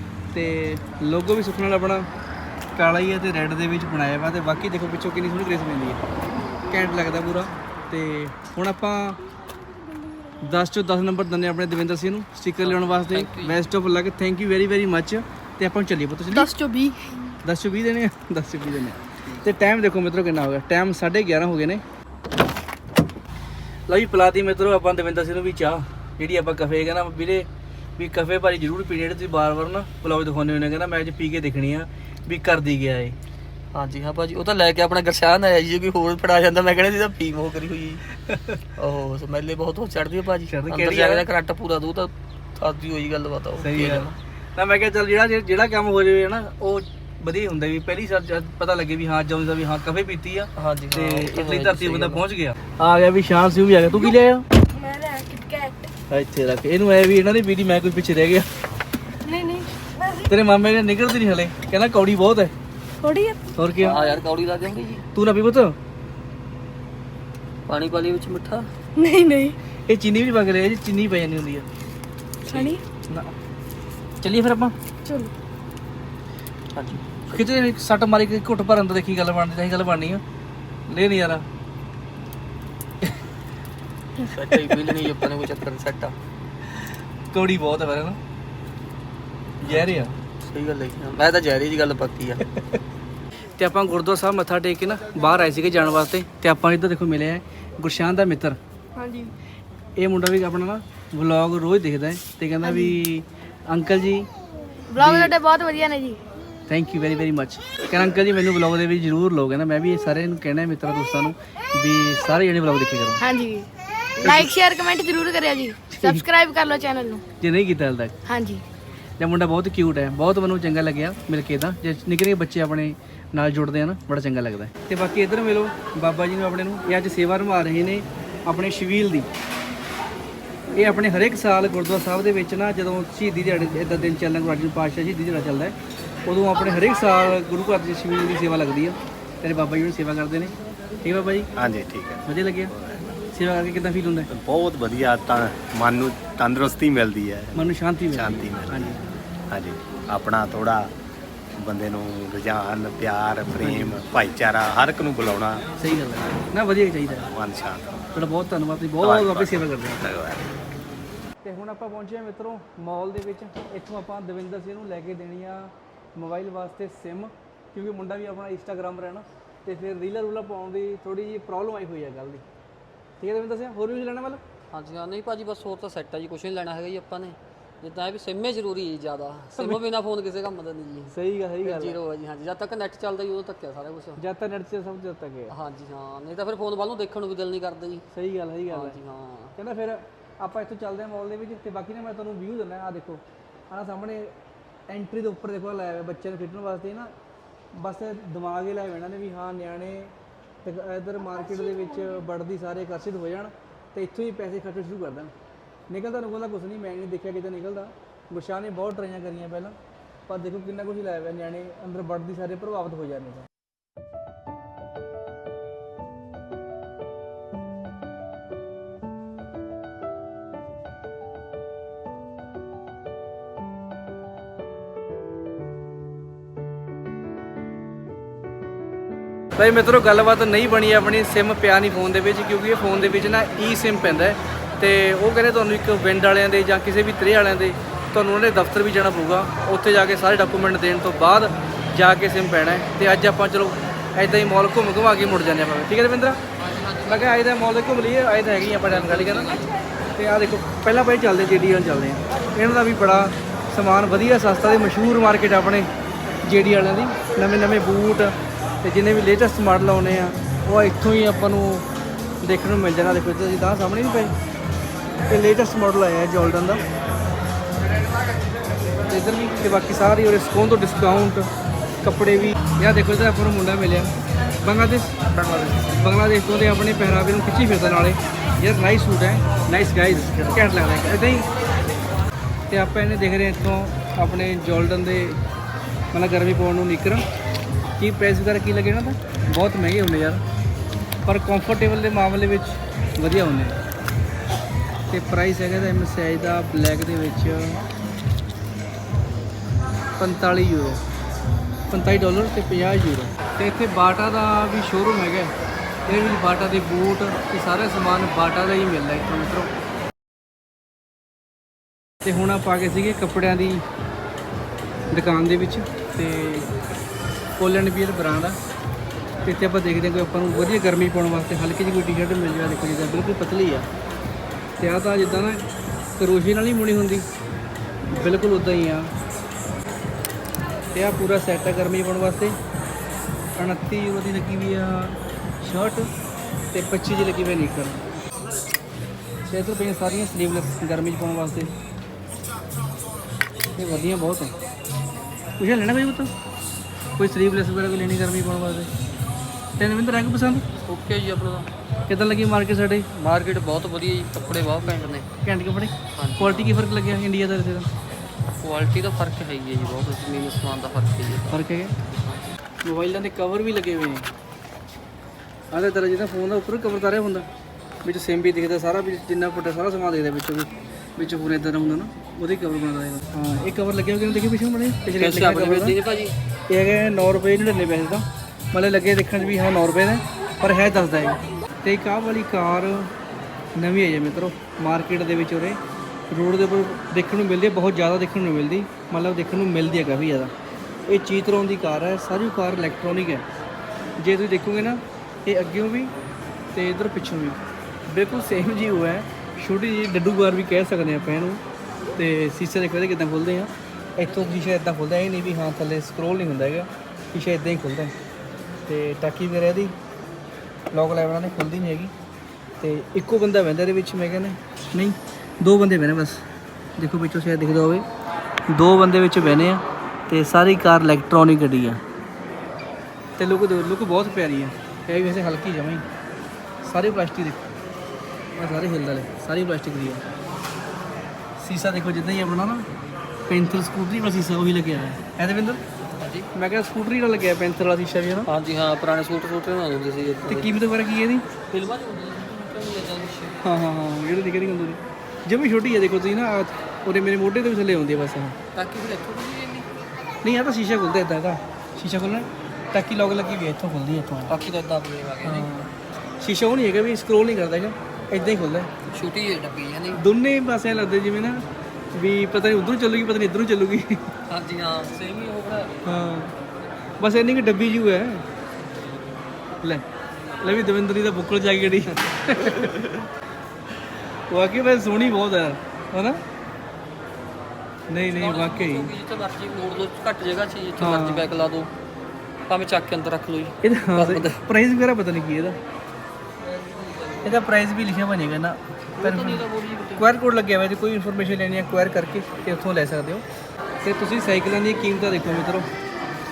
ਤੇ ਲੋਗੋ ਵੀ ਸੁਖਣਾ ਆਪਣਾ ਕਾਲਾ ਹੀ ਹੈ ਤੇ ਰੈੱਡ ਦੇ ਵਿੱਚ ਬਣਾਇਆ ਵਾ ਤੇ ਬਾਕੀ ਦੇਖੋ ਪਿੱਛੋਂ ਕਿੰਨੀ ਸੋਹਣੀ ਗ੍ਰੇਸ ਪੈਂਦੀ ਹੈ ਕੈਂਟ ਲੱਗਦਾ ਪੂਰਾ ਤੇ ਹੁਣ ਆਪਾਂ 10 ਚੋਂ 10 ਨੰਬਰ ਦੰਨੇ ਆਪਣੇ ਦਵਿੰਦਰ ਸਿੰਘ ਨੂੰ ਸਟicker ਲੈਣ ਵਾਸਤੇ। Best of luck thank you very very much ਤੇ ਆਪਾਂ ਚੱਲੀਏ ਪੁੱਤ ਚੱਲੀਏ 10 ਚੋਂ 20 10 ਤੋਂ 20 ਦੇਣੇ ਆ? 10 ਤੋਂ 20 ਦੇਣੇ ਆ। ਤੇ ਟਾਈਮ ਦੇਖੋ ਮਿੱਤਰੋ ਕਿੰਨਾ ਹੋ ਗਿਆ। ਟਾਈਮ 11:30 ਹੋ ਗਏ ਨੇ। ਲਓ ਜੀ ਪਲਾਤੀ ਮਿੱਤਰੋ ਆਪਾਂ ਦਵਿੰਦਰ ਸਿੰਘ ਨੂੰ ਵੀ ਚਾਹ ਜਿਹੜੀ ਆਪਾਂ ਕਫੇ ਕਹਿੰਦਾ ਵੀਰੇ। ਵੀ ਕਫੇ ਭਾਰੀ ਜ਼ਰੂਰ ਪੀਣੀ ਜਿਹੜੀ ਤੁਸੀਂ ਬਾਰ-ਬਾਰ ਨਾ ਬਲੌਗ ਦਿਖਾਉਂਦੇ ਹੁੰਦੇ ਕਹਿੰਦਾ ਮੈਂ ਅੱਜ ਪੀ ਕੇ ਦੇਖਣੀ ਆ ਵੀ ਕਰਦੀ ਗਿਆ ਏ ਹਾਂਜੀ ਹਾਂ ਭਾਜੀ ਉਹ ਤਾਂ ਲੈ ਕੇ ਆਪਣਾ ਗਰਸ਼ਾਨ ਆਇਆ ਜੀ ਕੋਈ ਹੋਰ ਫੜਾ ਜਾਂਦਾ ਮੈਂ ਕਹਿੰਦਾ ਸੀ ਤਾਂ ਪੀ ਮੋ ਕਰੀ ਹੋਈ। ਓਹ ਸਮੈਲੇ ਬਹੁਤ ਹੋ ਚੜਦੀ ਹੈ ਭਾਜੀ। ਚੜ੍ਹਦੀ ਅੰਦਰ ਕਿਹੜੀ ਜਾ ਆ? ਕੇ ਕਰੰਟ ਪੂਰਾ ਦੂ ਤਾਂ ਸਾਦੀ ਹੋਈ ਗੱਲ ਬਤਾਓ ਸਹੀ ਗੱਲ ਤਾਂ ਮੈਂ ਕਿਹਾ ਚੱਲ ਜਿਹੜਾ ਜਿਹੜਾ ਕੰਮ ਹੋ ਜਾਵੇ ਨਾ ਉਹ ਵਧੀਆ ਹੀ ਹੁੰਦਾ ਵੀ ਪਹਿਲੀ ਸਾਰ ਜਦ ਪਤਾ ਲੱਗੇ ਵੀ ਹਾਂ ਜਾਉਂਦਾ ਵੀ ਹਾਂ ਕਫੇ ਪੀਤੀ ਆ ਹਾਂਜੀ ਤੇ ਹਾਂ, ਉਹ ਤਾਂ ਇਟਲੀ ਹੈ ਧਰਤੀ ਸਹੀ ਬੰਦਾ ਗੱਲ। ਪਹੁੰਚ ਗਿਆ। ਆ ਗਿਆ ਵੀ ਸ਼ਾਨ ਸਿੰਘ ਵੀ ਆ ਗਿਆ। ਤੂੰ ਕੀ ਲਿਆ ਇੱਥੇ ਰੱਖ। ਇਹਨੂੰ ਐ ਵੀ ਇਹਨਾਂ ਦੀ ਵੀਡੀ ਮੈਂ ਕੋਈ ਪਿੱਛੇ ਰਹਿ ਗਿਆ। ਨਹੀਂ ਨਹੀਂ। ਤੇਰੇ ਮਾਮੇ ਨੇ ਨਿਕਲਦੀ ਨਹੀਂ ਹਲੇ। ਕਹਿੰਦਾ ਕੌੜੀ ਬਹੁਤ ਹੈ ਥੋੜੀ ਹੋਰ ਕੀ ਹਾਂ ਯਾਰ ਕੌੜੀ ਲਾ ਦੇਂਗੇ ਜੀ। ਤੂੰ ਨਾ ਪੀ ਪੁੱਤ। ਪਾਣੀ ਪਾਲੀ ਵਿੱਚ ਮਿੱਠਾ। ਨਹੀਂ ਨਹੀਂ। ਇਹ ਚੀਨੀ ਵੀ ਨਹੀਂ ਪਾ ਇਹ 'ਚ ਚੀਨੀ ਪੈ ਜਾਂਦੀ ਹੁੰਦੀ ਆ। ਖਾਣੀ ਨਾ। ਚੱਲੀਏ ਫਿਰ ਆਪਾਂ। ਚਲੋ। ਹਾਂਜੀ। ਕਿਤੇ ਸੱਟ ਮਾਰੀ ਕੇ ਘੁੱਟ ਭਰਨ ਤੋਂ ਦੇਖੀ ਗੱਲ ਬਣਦੀ ਤਾਂ ਗੱਲ ਬਣਨੀ ਆ। ਲੈ ਨਹੀਂ ਯਾਰਾ। ਨੇ ਕੋਈ ਚੱਕਰ ਸੱਟ ਆ। ਕੌੜੀ ਬਹੁਤ ਹੈ ਫਿਰ ਨਾ? ਜ਼ਹਿਰ ਆ। ਸਹੀ ਗੱਲ ਹੈ। ਮੈਂ ਤਾਂ ਜੈਰੀ ਦੀ ਗੱਲ ਪੱਕੀ ਆ। ਤੇ ਆਪਾਂ ਗੁਰਦੁਆਰਾ ਸਾਹਿਬ ਮੱਥਾ ਟੇਕ ਕੇ ਨਾ ਬਾਹਰ ਆਏ ਸੀਗੇ ਜਾਣ ਵਾਸਤੇ ਤੇ ਆਪਾਂ ਇੱਧਰ ਦੇਖੋ ਮਿਲਿਆ ਹੈ ਗੁਰਸ਼ਾਨ ਦਾ ਮਿੱਤਰ। ਹਾਂਜੀ। ਇਹ ਮੁੰਡਾ ਵੀ ਆਪਣਾ ਨਾ ਵਲੌਗ ਰੋਜ਼ ਦੇਖਦਾ ਹੈ ਤੇ ਕਹਿੰਦਾ ਵੀ ਅੰਕਲ ਜੀ ਵਲੌਗ ਤੁਹਾਡੇ ਬਹੁਤ ਵਧੀਆ ਨੇ ਜੀ। Thank you very very much ਕਹਿੰਦਾ ਅੰਕਲ ਜੀ ਮੈਨੂੰ ਵਲੌਗ ਦੇ ਵਿੱਚ ਜ਼ਰੂਰ ਲਓ ਕਹਿੰਦਾ ਮੈਂ ਵੀ ਇਹ ਸਾਰਿਆਂ ਨੂੰ ਕਹਿਣਾ ਹੈ ਮਿੱਤਰਾਂ ਦੋਸਤਾਂ ਨੂੰ ਵੀ ਸਾਰੇ ਜਣੇ ਵਲੌਗ ਦੇਖਿਆ ਕਰੋ। ਹਾਂਜੀ। ਲਾਈਕ ਸ਼ੇਅਰ ਕਮੈਂਟ ਜ਼ਰੂਰ ਕਰਿਆ ਜੀ। ਸਬਸਕ੍ਰਾਈਬ ਕਰ ਲਓ ਚੈਨਲ ਨੂੰ। ਜੇ ਨਹੀਂ ਕੀਤਾ ਹਾਲੇ ਤੱਕ। ਹਾਂਜੀ। ਤੇ ਮੁੰਡਾ ਬਹੁਤ ਕਿਊਟ ਹੈ। ਬਹੁਤ ਮੈਨੂੰ ਚੰਗਾ ਲੱਗਿਆ ਮਿਲ ਕੇ ਤਾਂ। ਜੇ ਨਿੱਕੇ ਨਿੱਕੇ ਬੱਚੇ ਆਪਣੇ ਨਾਲ ਜੁੜਦੇ ਆ ਨਾ ਬੜਾ ਚੰਗਾ ਲੱਗਦਾ ਹੈ। ਤੇ ਬਾਕੀ ਇਧਰ ਮਿਲੋ ਬਾਬਾ ਜੀ ਨੂੰ ਆਪਣੇ ਨੂੰ। ਇਹ ਅੱਜ ਸੇਵਾ ਨਿਭਾ ਰਹੇ ਨੇ ਆਪਣੇ ਸ਼ਵੀਲ ਦੀ। ਇਹ ਆਪਣੇ ਹਰੇਕ ਸਾਲ ਗੁਰਦੁਆਰਾ ਸਾਹਿਬ ਦੇ ਵਿੱਚ ਨਾ ਜਦੋਂ ਸ਼ਹੀਦੀ ਦਿਹਾੜੇ ਇਦਾਂ ਦਿਨ ਚੱਲਣਾ ਗੁਰੂ ਅਰਜਨ ਪਾਤਸ਼ਾਹ ਸ਼ਹੀਦੀ ਦਿਹਾੜਾ ਚੱਲਦਾ ਹੈ ਉਦੋਂ ਆਪਣੇ ਹਰੇਕ ਸਾਲ ਗੁਰੂ ਘਰ ਦੇ ਸ਼ਵੀਲ ਦੀ ਸੇਵਾ ਲੱਗਦੀ ਆ। ਤੇਰੇ ਬਾਬਾ ਜੀ ਨੂੰ ਸੇਵਾ ਕਰਦੇ ਨੇ। ਠੀਕ ਹੈ ਬਾਬਾ ਜੀ? ਹਾਂਜੀ ਠੀਕ ਹੈ। ਵਧੀਆ ਲੱਗਿਆ? ਸੇਵਾ ਕਰਕੇ ਕਿਦਾਂ ਫੀਲ ਹੁੰਦਾ? ਹੈ? ਬਹੁਤ ਵਧੀਆ ਤਾਂ ਮਨ ਨੂੰ ਤੰਦਰੁਸਤੀ ਮਿਲਦੀ ਹੈ। ਮਨ ਨੂੰ ਸ਼ਾਂਤੀ ਮਿਲਦੀ ਹੈ। ਸ਼ਾਂਤੀ ਮਿਲਦੀ ਹਾਂਜੀ। ਹਾਂਜੀ। ਆਪਣਾ ਥੋੜਾ ਬੰਦੇ ਨੂੰ ਰੁਝਾਨ ਪਿਆਰ ਪ੍ਰੇਮ ਭਾਈਚਾਰਾ ਹਰ ਇੱਕ ਨੂੰ ਬੁਲਾਉਣਾ। ਸਹੀ ਗੱਲ ਹੈ। ਨਾ ਵਧੀਆ ਹੀ ਚਾਹੀਦਾ ਹੈ। ਮਨ ਸ਼ਾਂਤ ਤੁਹਾਡਾ ਬਹੁਤ ਧੰਨਵਾਦ ਤੁਸੀਂ ਬਹੁਤ ਆਪਣੀ ਸੇਵਾ ਕਰਦੇ ਹੋ। ਤੇ ਹੁਣ ਆਪਾਂ ਪਹੁੰਚੇ ਹਾਂ ਮਿੱਤਰੋ ਮਾਲ ਦੇ ਵਿੱਚ। ਇੱਥੋਂ ਆਪਾਂ ਦਵਿੰਦਰ ਸਿੰਘ ਨੂੰ ਲੈ ਕੇ ਦੇਣੀ ਆ ਮੋਬਾਈਲ ਵਾਸਤੇ ਸਿਮ ਕਿਉਂਕਿ ਮੁੰਡਾ ਵੀ ਆਪਣਾ ਇੰਸਟਾਗ੍ਰਾਮ ਰਹਿਣਾ। ਤੇ ਫਿਰ ਰੀਲਰ ਰੂਲਾ ਪਾਉਣ ਦੀ ਥੋੜੀ ਜਿਹੀ ਪ੍ਰੋਬਲਮ ਆਈ ਹੋਈ ਹੈ ਗੱਲ ਦੀ। ਠੀਕ ਹੈ ਦਵਿੰਦਰ ਸਿੰਘ ਹੋਰ ਵੀ ਕੁਝ ਲੈਣਾ ਮਤਲਬ? ਹਾਂਜੀ ਹਾਂ ਨਹੀਂ ਭਾਜੀ ਬਸ ਹੋਰ ਤਾਂ ਸੈੱਟ ਆ ਜੀ ਕੁਛ ਨਹੀਂ ਲੈਣਾ ਹੈਗਾ ਜੀ ਆਪਾਂ ਨੇ। ਜਿੱਦਾਂ ਇਹ ਵੀ ਸਿਮ ਹੀ ਜ਼ਰੂਰੀ ਹੈ ਜ਼ਿਆਦਾ। ਸਿਮ ਬਿਨਾ ਫੋਨ ਕਿਸੇ ਕੰਮ ਦਾ ਨਹੀਂ ਜੀ। ਸਹੀ ਗੱਲ ਸਹੀ ਗੱਲ ਜ਼ੀਰੋ ਹੈ ਜੀ ਹਾਂਜੀ ਜਦ ਤੱਕ ਨੈਟ ਚੱਲਦਾ ਜੀ ਉਦੋਂ ਤੱਕ ਹੈ ਸਾਰਾ ਕੁਝ ਜਦ ਤੱਕ ਨੈਟ ਤੇ ਸਭ ਜਦ ਤੱਕ ਹੈ ਹਾਂਜੀ ਹਾਂ ਨਹੀਂ ਤਾਂ ਫਿਰ ਫੋਨ ਵੱਲ ਨੂੰ ਦੇਖਣ ਨੂੰ ਵੀ ਦਿਲ ਨਹੀਂ ਕਰਦਾ ਜੀ। ਸਹੀ ਗੱਲ ਸਹੀ ਗੱਲ ਹੈ ਹਾਂਜੀ ਹਾਂ। ਕਹਿੰਦਾ ਫਿਰ ਆਪਾਂ ਇੱਥੋਂ ਚੱਲਦੇ ਹਾਂ ਮਾਲ ਦੇ ਵਿੱਚ ਤੇ ਬਾਕੀ ਨਾ ਮੈਂ ਤੁਹਾਨੂੰ ਵਿਊ ਦਿੰਦਾ ਆ ਦੇਖੋ। ਆਹ ਸਾਹਮਣੇ ਐਂਟਰੀ ਦੇ ਉੱਪਰ ਦੇਖੋ ਲਾਇਆ ਹੋਇਆ ਬੱਚਿਆਂ ਨੂੰ ਖੇਡਣ ਵਾਸਤੇ ਨਾ। ਬਸ ਦਿਮਾਗ ਹੀ ਲਾਇਆ ਇਹਨਾਂ ਨੇ ਵੀ ਹਾਂ ਨਿਆਣੇ ਤੇ ਇਧਰ ਮਾਰਕੀਟ ਦੇ ਵਿੱਚ ਵੜਦੀ ਸਾਰੇ ਆਕਰਸ਼ਿਤ ਹੋ ਜਾਣ ਤੇ ਇੱਥੋਂ ਹੀ ਪੈਸੇ ਖਰਚਣੇ ਸ਼ੁਰੂ ਕਰ ਦੇਣ। ਨਿਕਲਦਾ ਨਿਕਲਦਾ ਕੁਝ ਨਹੀਂ, ਮੈਂ ਨਹੀਂ ਦੇਖਿਆ ਕਿਤੇ ਨਿਕਲਦਾ। ਗੁਰਸ਼ਾਹ ਨੇ ਬਹੁਤ ਟਰਾਈਆਂ ਕਰੀਆਂ ਪਹਿਲਾਂ, ਪਰ ਦੇਖੋ ਕਿੰਨਾ ਕੁਝ ਲਾਇਆ ਹੋਇਆ, ਨਿਆਣੇ ਅੰਦਰ ਵੜਦੀ ਸਾਰੇ ਪ੍ਰਭਾਵਿਤ ਹੋ ਜਾਂਦੇ ਨੇ। ਭਾਈ ਮਿੱਤਰੋ, ਗੱਲਬਾਤ ਨਹੀਂ ਬਣੀ ਆਪਣੀ, SIM ਪਿਆ ਨਹੀਂ ਫੋਨ ਦੇ ਵਿੱਚ ਕਿਉਂਕਿ ਇਹ ਫੋਨ ਦੇ ਵਿੱਚ ਨਾ ਈ SIM ਪੈਂਦਾ ਹੈ। ਤੇ ਉਹ ਕਹਿੰਦੇ ਤੁਹਾਨੂੰ ਇੱਕ ਵਿੰਡ ਵਾਲਿਆਂ ਦੇ ਜਾਂ ਕਿਸੇ ਵੀ ਤਰੇ ਵਾਲਿਆਂ ਦੇ ਤੁਹਾਨੂੰ ਉਹਨਾਂ ਦੇ ਦਫ਼ਤਰ ਵੀ ਜਾਣਾ ਪਊਗਾ। ਉੱਥੇ ਜਾ ਕੇ ਸਾਰੇ ਡਾਕੂਮੈਂਟ ਦੇਣ ਤੋਂ ਬਾਅਦ ਜਾ ਕੇ SIM ਪੈਣਾ ਹੈ। ਤੇ ਅੱਜ ਆਪਾਂ ਚਲੋ ਐਦਾਂ ਹੀ ਮਾਲ ਘੁੰਮ ਘੁਮਾ ਕੇ ਮੁੜ ਜਾਂਦੇ ਆਪਾਂ ਠੀਕ ਹੈ ਰਵਿੰਦਰ? ਮੈਂ ਕਿਹਾ ਅੱਜ ਤਾਂ ਮਾਲ ਦੇ ਘੁੰਮ ਲਈਏ ਆਏ ਤਾਂ ਹੈਗੀ ਆਪਾਂ ਟਾਈਮ ਖਾਲੀ ਕਰਨ। ਤੇ ਆਹ ਦੇਖੋ, ਪਹਿਲਾਂ ਪਹਿਲਾਂ ਚੱਲਦੇ ਜੀਡੀ ਵਾਲ ਚੱਲਦੇ ਆ ਇਹਨਾਂ ਦਾ ਵੀ ਬੜਾ ਸਮਾਨ ਵਧੀਆ, ਸਸਤਾ ਤੇ ਮਸ਼ਹੂਰ ਮਾਰਕੀਟ ਆਪਣੇ। ਜੀਡੀ ਵਾਲਿਆਂ ਦੀ। ਨਵੇਂ ਨਵੇਂ ਬੂਟ ਤੇ ਜਿੰਨੇ ਵੀ ਲੇਟੈਸਟ ਮਾਡਲ ਆਉਨੇ ਆ ਉਹ ਇੱਥੋਂ ਹੀ ਆਪਾਂ ਨੂੰ ਦੇਖਣ ਨੂੰ ਮਿਲ ਜਾਣਾ। ਦੇਖੋ ਇੱਧਰ ਜਿੱਦਾਂ ਸਾਹਮਣੇ ਨਹੀਂ ਪਏ। ਇਹ ਲੇਟੈਸਟ ਮਾਡਲ ਆਇਆ ਹੈ ਜੋਲਡਨ ਦਾ। ਤੇ ਇੱਧਰ ਵੀ ਤੇ ਬਾਕੀ ਸਾਰੀ ਔਰ ਸਕੋਨ ਤੋਂ ਡਿਸਕਾਊਂਟ ਕੱਪੜੇ ਵੀ। ਯਾ ਦੇਖੋ ਇੱਧਰ ਆਪਾਂ ਨੂੰ ਮੁੰਡਾ ਮਿਲਿਆ। ਬੰਗਲਾਦੇਸ਼? ਬੰਗਲਾਦੇਸ਼। ਬੰਗਲਾਦੇਸ਼ ਤੋਂ ਤੇ ਆਪਣੇ ਪਹਿਰਾਵੇ ਨੂੰ ਖਿੱਚੀ ਫਿਰਦਾ ਨਾਲੇ। ਯਾਰ ਨਾਈਸ ਸੂਟ ਹੈ। ਨਾਈਸ ਗਾਈਜ਼ ਘੈਂਟ ਲੱਗਦਾ ਹੈ। ਇਦਾਂ ਹੀ। ਤੇ ਆਪਾਂ ਇਹਨੇ ਦੇਖ ਰਹੇ ਇੱਥੋਂ ਆਪਣੇ ਜੋਲਡਨ ਦੇ ਮਤਲਬ ਗਰਮੀ ਪਾਉਣ ਨੂੰ ਨਿਕਰ। ਕੀ ਪ੍ਰਾਈਸ ਵਗੈਰਾ ਕੀ ਲੱਗੇ ਨਾ ਦਾ? ਬਹੁਤ ਮਹਿੰਗੇ ਹੁੰਦੇ ਯਾਰ। ਪਰ ਕੰਫਰਟੇਬਲ ਦੇ ਮਾਮਲੇ ਵਿੱਚ ਵਧੀਆ ਹੁੰਦੇ ਤੇ ਪ੍ਰਾਈਸ ਹੈਗਾ ਦਾ ਐਮਐਸਆਈ ਦਾ ਬਲੈਕ ਦੇ ਵਿੱਚ 45 ਯੂਰੋ 45 ਡਾਲਰ ਤੇ 50 ਯੂਰੋ ਤੇ ਇੱਥੇ ਬਾਟਾ ਦਾ ਵੀ ਸ਼ੋਰੂਮ ਹੈਗਾ। ਇਹਦੇ ਵਿੱਚ ਬਾਟਾ ਦੇ ਬੂਟ ਤੇ ਸਾਰਾ ਸਮਾਨ ਬਾਟਾ ਦਾ ਹੀ ਮਿਲਦਾ ਇੱਥੋਂ ਮਿੱਤਰੋ। ਤੇ ਹੁਣ ਆਪਾਂ ਆ ਗਏ ਸੀਗੇ ਕੱਪੜਿਆਂ ਦੀ ਦੁਕਾਨ ਦੇ ਵਿੱਚ। ਤੇ ਪੋਲੈਂਡ ਬੀਅਰ ਬ੍ਰਾਂਡ ਆ। ਤੇ ਇੱਥੇ ਆਪਾਂ ਦੇਖਦੇ ਹਾਂ ਕੋਈ ਆਪਾਂ ਨੂੰ ਵਧੀਆ ਗਰਮੀ ਪਾਉਣ ਵਾਸਤੇ ਹਲਕੀ ਜਿਹੀ ਕੋਈ ਟੀ-ਸ਼ਰਟ ਮਿਲ ਜਾਵੇ, ਦੇਖੋ ਜਿੱਦਾਂ ਬਿਲਕੁਲ ਪਤਲੀ ਆ। ਤੇ ਆ ਤਾਂ ਜਿੱਦਾਂ ਨਾ ਕਰੋਸ਼ੀ ਨਾਲ ਹੀ ਮੁਣੀ ਹੁੰਦੀ। ਬਿਲਕੁਲ ਉਦਾਂ ਹੀ ਆ। ਤੇ ਆ ਪੂਰਾ ਸੈੱਟ ਆ ਗਰਮੀ ਪਾਉਣ ਵਾਸਤੇ। 29 ਯੂਰੋ ਦੀ ਲੱਗੀ ਵੀ ਆ ਸ਼ਰਟ ਤੇ 25 ਦੀ ਲੱਗੀ ਵੀ ਨਿਕਰ ਤੇ ਇੱਧਰ ਪਈਆਂ ਸਾਰੀਆਂ ਸਲੀਵਲੈਸ ਗਰਮੀ 'ਚ ਪਾਉਣ ਵਾਸਤੇ। ਇਹ ਵਧੀਆ ਬਹੁਤ ਹੈ ਕੁਝ ਲੈਣਾ ਕੋਈ ਪੁੱਤ? ਕੋਈ ਸਲੀਵਲੈਸ ਵਗੈਰਾ ਕੋਈ ਲੈਣੀ ਗਰਮੀ ਪਾਉਣ ਵਾਸਤੇ? ਤੈਨੂੰ ਵੀ ਤਾਂ ਰੰਗ ਪਸੰਦ? ਓਕੇ ਜੀ ਆਪਣਾ ਤਾਂ। ਕਿੱਦਾਂ ਲੱਗੀ ਮਾਰਕੀਟ ਸਾਡੇ? ਮਾਰਕੀਟ ਬਹੁਤ ਵਧੀਆ ਜੀ ਕੱਪੜੇ ਬਹੁਤ ਘੈਂਟ ਨੇ। ਘੈਂਟ ਕੱਪੜੇ? ਹਾਂਜੀ। ਕੁਆਲਿਟੀ ਕੀ ਫ਼ਰਕ ਲੱਗਿਆ ਇੰਡੀਆ ਦਾ ਦਾ ਕੁਆਲਿਟੀ ਦਾ ਫ਼ਰਕ ਹੈ ਹੀ ਹੈ ਜੀ ਬਹੁਤ ਜ਼ਮੀਨ ਅਸਮਾਨ ਦਾ ਫ਼ਰਕ ਹੈ ਜੀ। ਫ਼ਰਕ ਹੈ? ਮੋਬਾਈਲਾਂ ਦੇ ਕਵਰ ਵੀ ਲੱਗੇ ਹੋਏ ਨੇ। ਆਹ ਤਾਂ ਤੇਰਾ ਜਿਹਦਾ ਫੋਨ ਦਾ ਉੱਪਰ ਕਵਰ ਤਾਰਿਆ ਹੁੰਦਾ। ਵਿੱਚ ਸਿਮ ਵੀ ਦਿਖਦਾ ਸਾਰਾ ਵਿੱਚ ਜਿੰਨਾ ਵੱਡਾ ਸਾਰਾ ਸਮਾਨ ਦਿਖਦਾ ਵਿੱਚੋਂ ਵੀ ਵਿੱਚ ਪੂਰਾ ਇਦਾਂ ਦਾ ਹੁੰਦਾ ਨਾ। ਉਹਦੇ ਕਵਰ ਬਣਦਾ ਹੈਗਾ ਹਾਂ ਇਹ ਕਵਰ ਲੱਗੇ ਹੋਏ ਨੇ ਦੇਖੀ ਪਿੱਛੇ ਬਣੇ ਪਿਛਲੇ ਪੈਸੇ ਆਪਣੇ ਵੇਚਦੇ ਨੇ ਭਾਜੀ? ਇਹ ਹੈਗੇ 9 ਰੁਪਏ 99 ਪੈਸੇ ਦਾ ਮਤਲਬ ਲੱਗੇ ਦੇਖਣ 'ਚ ਵੀ ਹਾਂ 9 ਰੁਪਏ ਦਾ ਪਰ ਹੈ ਦੱਸਦਾ ਹੈ ਤੇ ਇੱਕ ਆਹ ਵਾਲੀ ਕਾਰ ਨਵੀਂ ਹੈ ਜੇ ਮਿੱਤਰੋ ਮਾਰਕੀਟ ਦੇ ਵਿੱਚ ਉਰੇ। ਰੋਡ ਦੇ ਉੱਪਰ ਦੇਖਣ ਨੂੰ ਮਿਲਦੀ ਹੈ ਬਹੁਤ ਜ਼ਿਆਦਾ ਦੇਖਣ ਨੂੰ ਮਿਲਦੀ। ਮਤਲਬ ਦੇਖਣ ਨੂੰ ਮਿਲਦੀ ਹੈ ਕਾਫੀ ਜ਼ਿਆਦਾ। ਇਹ ਚੀਤਰੋਂ ਦੀ ਕਾਰ ਹੈ ਸਾਰੀ ਕਾਰ ਇਲੈਕਟ੍ਰੋਨਿਕ ਹੈ। ਜੇ ਤੁਸੀਂ ਦੇਖੋਗੇ ਨਾ ਇਹ ਅੱਗੇੋਂ ਵੀ ਤੇ ਇਧਰ ਪਿੱਛੋਂ ਵੀ। ਬਿਲਕੁਲ ਸੇਮ ਜੀ ਹੋਇਆ ਹੈ। ਛੋਟੀ ਜਿਹੀ ਡੱਡੂ ਕਾਰ ਵੀ ਕਹਿ ਸਕਦੇ ਆਪਾਂ ਇਹਨੂੰ। ਤੇ ਸ਼ੀਸ਼ੇ ਦੇਖੋ ਇਹਦੇ ਕਿਦਾਂ ਖੁੱਲਦੇ ਆ। ਇੱਥੋਂ ਸ਼ੀਸ਼ਾ ਇਦਾਂ ਖੁੱਲਦਾ, ਇਹ ਨਹੀਂ ਵੀ ਹਾਂ, ਥੱਲੇ ਸਕਰੋਲ ਨਹੀਂ ਹੁੰਦਾ ਹੈਗਾ ਸ਼ੀਸ਼ਾ ਇਦਾਂ ਹੀ ਖੁੱਲਦਾ ਹੈ। ਤੇ ਟਾਕੀ ਵਗੈਰਾ ਇਹਦੀ ਲੋਕ ਲੈਵਲਾਂ ਨੇ ਖੁੱਲਦੀ ਨਹੀਂ ਹੈਗੀ। ਤੇ ਇੱਕੋ ਬੰਦਾ ਬਹਿੰਦਾ ਇਹਦੇ ਵਿੱਚ, ਮੈਂ ਕਹਿੰਦਾ, ਨਹੀਂ, ਦੋ ਬੰਦੇ ਬਹਿਣੇ ਬਸ। ਦੇਖੋ ਵਿੱਚੋਂ ਸ਼ਾਇਦ ਦਿਖਦਾ ਹੋਵੇ, ਦੋ ਬੰਦੇ ਵਿੱਚ ਬਹਿਨੇ ਆ, ਤੇ ਸਾਰੀ ਕਾਰ ਇਲੈਕਟ੍ਰੋਨਿਕ ਗੱਡੀ ਆ। ਤੇ ਲੁੱਕ ਦੇ ਲੁੱਕ ਬਹੁਤ ਪਿਆਰੀ ਆ। ਹੈ ਵੀ ਵੈਸੇ ਹਲਕੀ ਜਮਾਂ ਸਾਰੇ ਪਲਾਸਟਿਕ ਦੇ ਸਾਰੇ ਹਿਲਦੇ ਵਾਲੇ, ਸਾਰੀ ਪਲਾਸਟਿਕ ਦੀ ਆ। ਸੀਸਾ ਦੇਖੋ ਜਿੱਦਾਂ ਹੀ ਆਪਣਾ ਨਾ ਪੈਂਥਰ ਸਕੂਟਰੀ ਵਾਲਾ ਸੀਸਾ ਉਹੀ ਲੱਗਿਆ ਹੋਇਆ। ਹੈ ਦੇਵਿੰਦਰ? ਹਾਂਜੀ। ਮੈਂ ਕਿਹਾ ਸਕੂਟਰੀ ਵਾਲਾ ਲੱਗਿਆ ਪੈਂਥਰ ਵਾਲਾ ਸੀਸਾ ਵੀ ਹੈ ਨਾ? ਹਾਂਜੀ ਹਾਂ ਪੁਰਾਣੇ ਸੂਟ ਸੂਟ ਨਾ ਹੁੰਦੇ ਸੀ ਤੇ ਕੀਮਤ ਵਗੈਰਾ ਕੀ ਹੈ ਇਹਦੀ? ਫਿਲਮਾਂ ਸੀ ਹਾਂ ਹਾਂ ਹਾਂ ਜਿਹੜੇ ਦਿਖੇ ਨਹੀਂ ਹੁੰਦੇ ਨੇ ਜਿਵੇਂ ਛੋਟੀ ਹੈ ਦੇਖੋ ਤੁਸੀਂ ਨਾ ਉਰੇ ਮੇਰੇ ਮੋਢੇ ਤੇ ਵੀ ਥੱਲੇ ਹੁੰਦੀ ਹੈ ਬਸ ਤਾਂ ਕਿ ਫਿਰ ਇੱਥੋਂ ਵੀ ਇੰਨੀ? ਨਹੀਂ ਆ ਤਾਂ ਸ਼ੀਸ਼ਾ ਖੁੱਲਦਾ ਇਦਾਂ ਦਾ। ਸ਼ੀਸ਼ਾ ਖੁੱਲਣਾ ਟਾਕੀ ਲੌਕ ਲੱਗੀ ਵੀ ਹੈ, ਇੱਥੋਂ ਖੁੱਲਦੀ ਹੈ ਇੱਥੋਂ। ਬਾਕੀ ਤਾਂ ਇਦਾਂ ਵਾਗੇ ਹਾਂ ਸ਼ੀਸ਼ਾ ਉਹ ਨਹੀਂ ਹੈਗਾ ਵੀ ਸਕਰੋਲ ਨਹੀਂ ਕਰਦਾ ਹੈਗਾ। ਇਦਾਂ ਹੀ ਖੁੱਲਦਾ। ਛੋਟੀ ਜਿਹੀ ਡੱਬੀ ਨਹੀਂ ਦੋਨੇ ਪਾਸੇ ਲੱਗਦੇ ਜਿਵੇਂ ਨਾ ਵੀ ਪਤਾ ਨਹੀਂ ਉਧਰੋਂ ਚੱਲੂਗੀ ਪਤਾ ਨਹੀਂ ਇਧਰੋਂ ਚੱਲੂਗੀ। ਹਾਂਜੀ ਹਾਂ ਸੇਮ ਹੀ ਉਹ ਹਾਂ। ਬਸ ਇੰਨੀ ਕਿ ਡੱਬੀ ਜੂ ਹੈ। ਲੈ ਲੈ ਵੀ ਦਵਿੰਦਰੀ ਦਾ ਬੁੱਕਲ ਜਾ ਕੇ ਗੜੀ ਵਾਕਈ ਬਸ ਸੋਹਣੀ ਬਹੁਤ ਹੈ ਹਨਾ? ਨਹੀਂ ਨਹੀਂ ਵਾਕਈ। ਜਿੱਥੇ ਮਰਜ਼ੀ ਮੋੜ ਲਓ ਘੱਟ ਜਗ੍ਹਾ ਚ ਜਿੱਥੇ। ਮਰਜ਼ੀ ਬੈਕ ਲਾ ਦਿਓ। ਭਾਵੇਂ ਚੱਕ ਕੇ ਅੰਦਰ ਰੱਖ ਲਓ ਜੀ। ਇਹਦਾ ਪ੍ਰਾਈਸ ਵਗੈਰਾ ਪਤਾ ਨਹੀਂ ਕੀ ਇਹਦਾ। ਇਹਦਾ ਪ੍ਰਾਈਸ ਵੀ ਲਿਖਿਆ ਬਣੇਗਾ ਨਾ। ਪਰ ਕੁਆਰ ਕੋਡ ਲੱਗਿਆ ਹੋਇਆ ਜੇ ਕੋਈ ਇਨਫੋਰਮੇਸ਼ਨ ਲੈਣੀ ਹੈ ਕੁਆਰ ਕਰਕੇ ਤੇ ਉੱਥੋਂ ਲੈ ਸਕਦੇ ਹੋ। ਤੇ ਤੁਸੀਂ ਸਾਈਕਲਾਂ ਦੀਆਂ ਕੀਮਤਾਂ ਦੇਖੋ ਮਿੱਤਰੋ।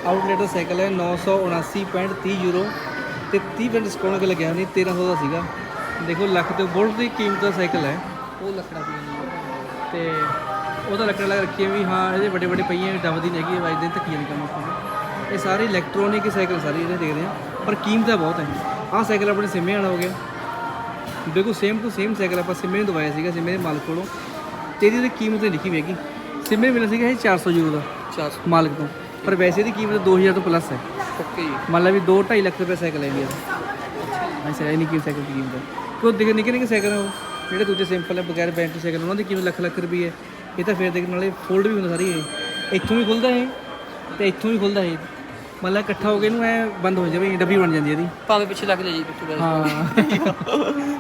ਆਊਟਲੈਟ ਦਾ ਸਾਈਕਲ ਹੈ 979.30 ਯੂਰੋ ਤੇ 30% ਡਿਸਕਾਊਂਟ ਲੱਗਿਆ ਨਹੀਂ 1300 ਦਾ ਸੀਗਾ। ਦੇਖੋ ਲੱਖ ਤੇ ਬੋਲਟ ਦੀ ਕੀਮਤ ਦਾ ਸਾਈਕਲ ਹੈ। ਉਹ ਲੱਕੜਾ ਪਈ ਤੇ ਉਹਦਾ ਲੱਕੜ ਲਾ ਕੇ ਰੱਖੀ ਹੈ ਵੀ ਹਾਂ ਇਹਦੇ ਵੱਡੇ ਵੱਡੇ ਪਈਆਂ ਦਬਦੀ ਨਹੀਂ ਹੈਗੀ ਵੱਜਦੇ ਧੱਕੀਆਂ ਨਹੀਂ ਕੰਮ ਆਪਾਂ ਇਹ ਸਾਰੇ ਇਲੈਕਟ੍ਰੋਨਿਕ ਸਾਈਕਲ ਸਾਰੇ ਇਹਦੇ ਦੇਖਦੇ ਆ ਪਰ ਕੀਮਤਾਂ ਬਹੁਤ ਹੈ। ਆਹ ਸਾਈਕਲ ਆਪਣੇ ਸਿੰਮੇ ਵਾਲਾ ਹੋ ਗਿਆ। ਬਿਲਕੁਲ ਸੇਮ ਟੂ ਸੇਮ ਸਾਈਕਲ ਆਪਾਂ ਸਿੰਮੇ ਨੂੰ ਦਵਾਇਆ ਸੀਗਾ ਸਿੰਮੇ ਦੇ ਮਾਲਕ ਕੋਲੋਂ। ਤੇ ਇਹਦੀ ਕੀਮਤ ਨਹੀਂ ਲਿਖੀ ਹੋਈ ਹੈਗੀ। ਸਿੰਮੇ ਨੂੰ ਮਿਲਿਆ ਸੀਗਾ ਇਹ 400 ਯੂਰੋ ਦਾ 400 ਮਾਲਕ ਤੋਂ। ਪਰ ਵੈਸੇ ਇਹਦੀ ਕੀਮਤ 2000 ਤੋਂ ਪਲੱਸ ਹੈ। ਓਕੇ ਮੰਨ ਲਾ ਵੀ 2 2.5 ਲੱਖ ਰੁਪਏ ਸਾਈਕਲ ਹੈ ਇਹਦੀ ਅੱਛਾ ਇਹ ਨਹੀਂ ਕੀ ਸਾਈਕਲ ਦੀ ਕੀਮਤ ਹੈ। ਕੋਈ ਦਿਖ ਨਿੱਕੇ ਨਿੱਕੇ ਸਾਈਕਲ ਉਹ। ਜਿਹੜੇ ਦੂਜੇ ਸਿੰਪਲ ਹੈ ਬਗੈਰ ਬੈਟਰੀ ਸਾਈਕਲ ਉਹਨਾਂ ਦੀ ਕੀਮਤ ਲੱਖ ਲੱਖ ਰੁਪਏ ਹੈ। ਇਹ ਤਾਂ ਫਿਰ ਦੇਖ ਨਾਲੇ ਫੋਲਡ ਵੀ ਹੁੰਦਾ ਸਾਰੀ ਇਹ। ਇੱਥੋਂ ਵੀ ਖੁੱਲਦਾ ਇਹ। ਤੇ ਇੱਥੋਂ ਵੀ ਖੁੱਲਦਾ ਇਹ। ਮੰਨ ਲਾ ਇਕੱਠਾ ਹੋ ਕੇ ਇਹਨੂੰ ਐ ਬੰਦ ਹੋ ਜਾਵੇ ਡੱਬੀ ਬਣ ਜਾਂਦੀ ਇਹਦੀ। ਭਾਵੇਂ ਪਿੱਛੇ ਲੱਗ ਜਾ ਜੀ ਪਿੱਛੇ ਹਾਂ।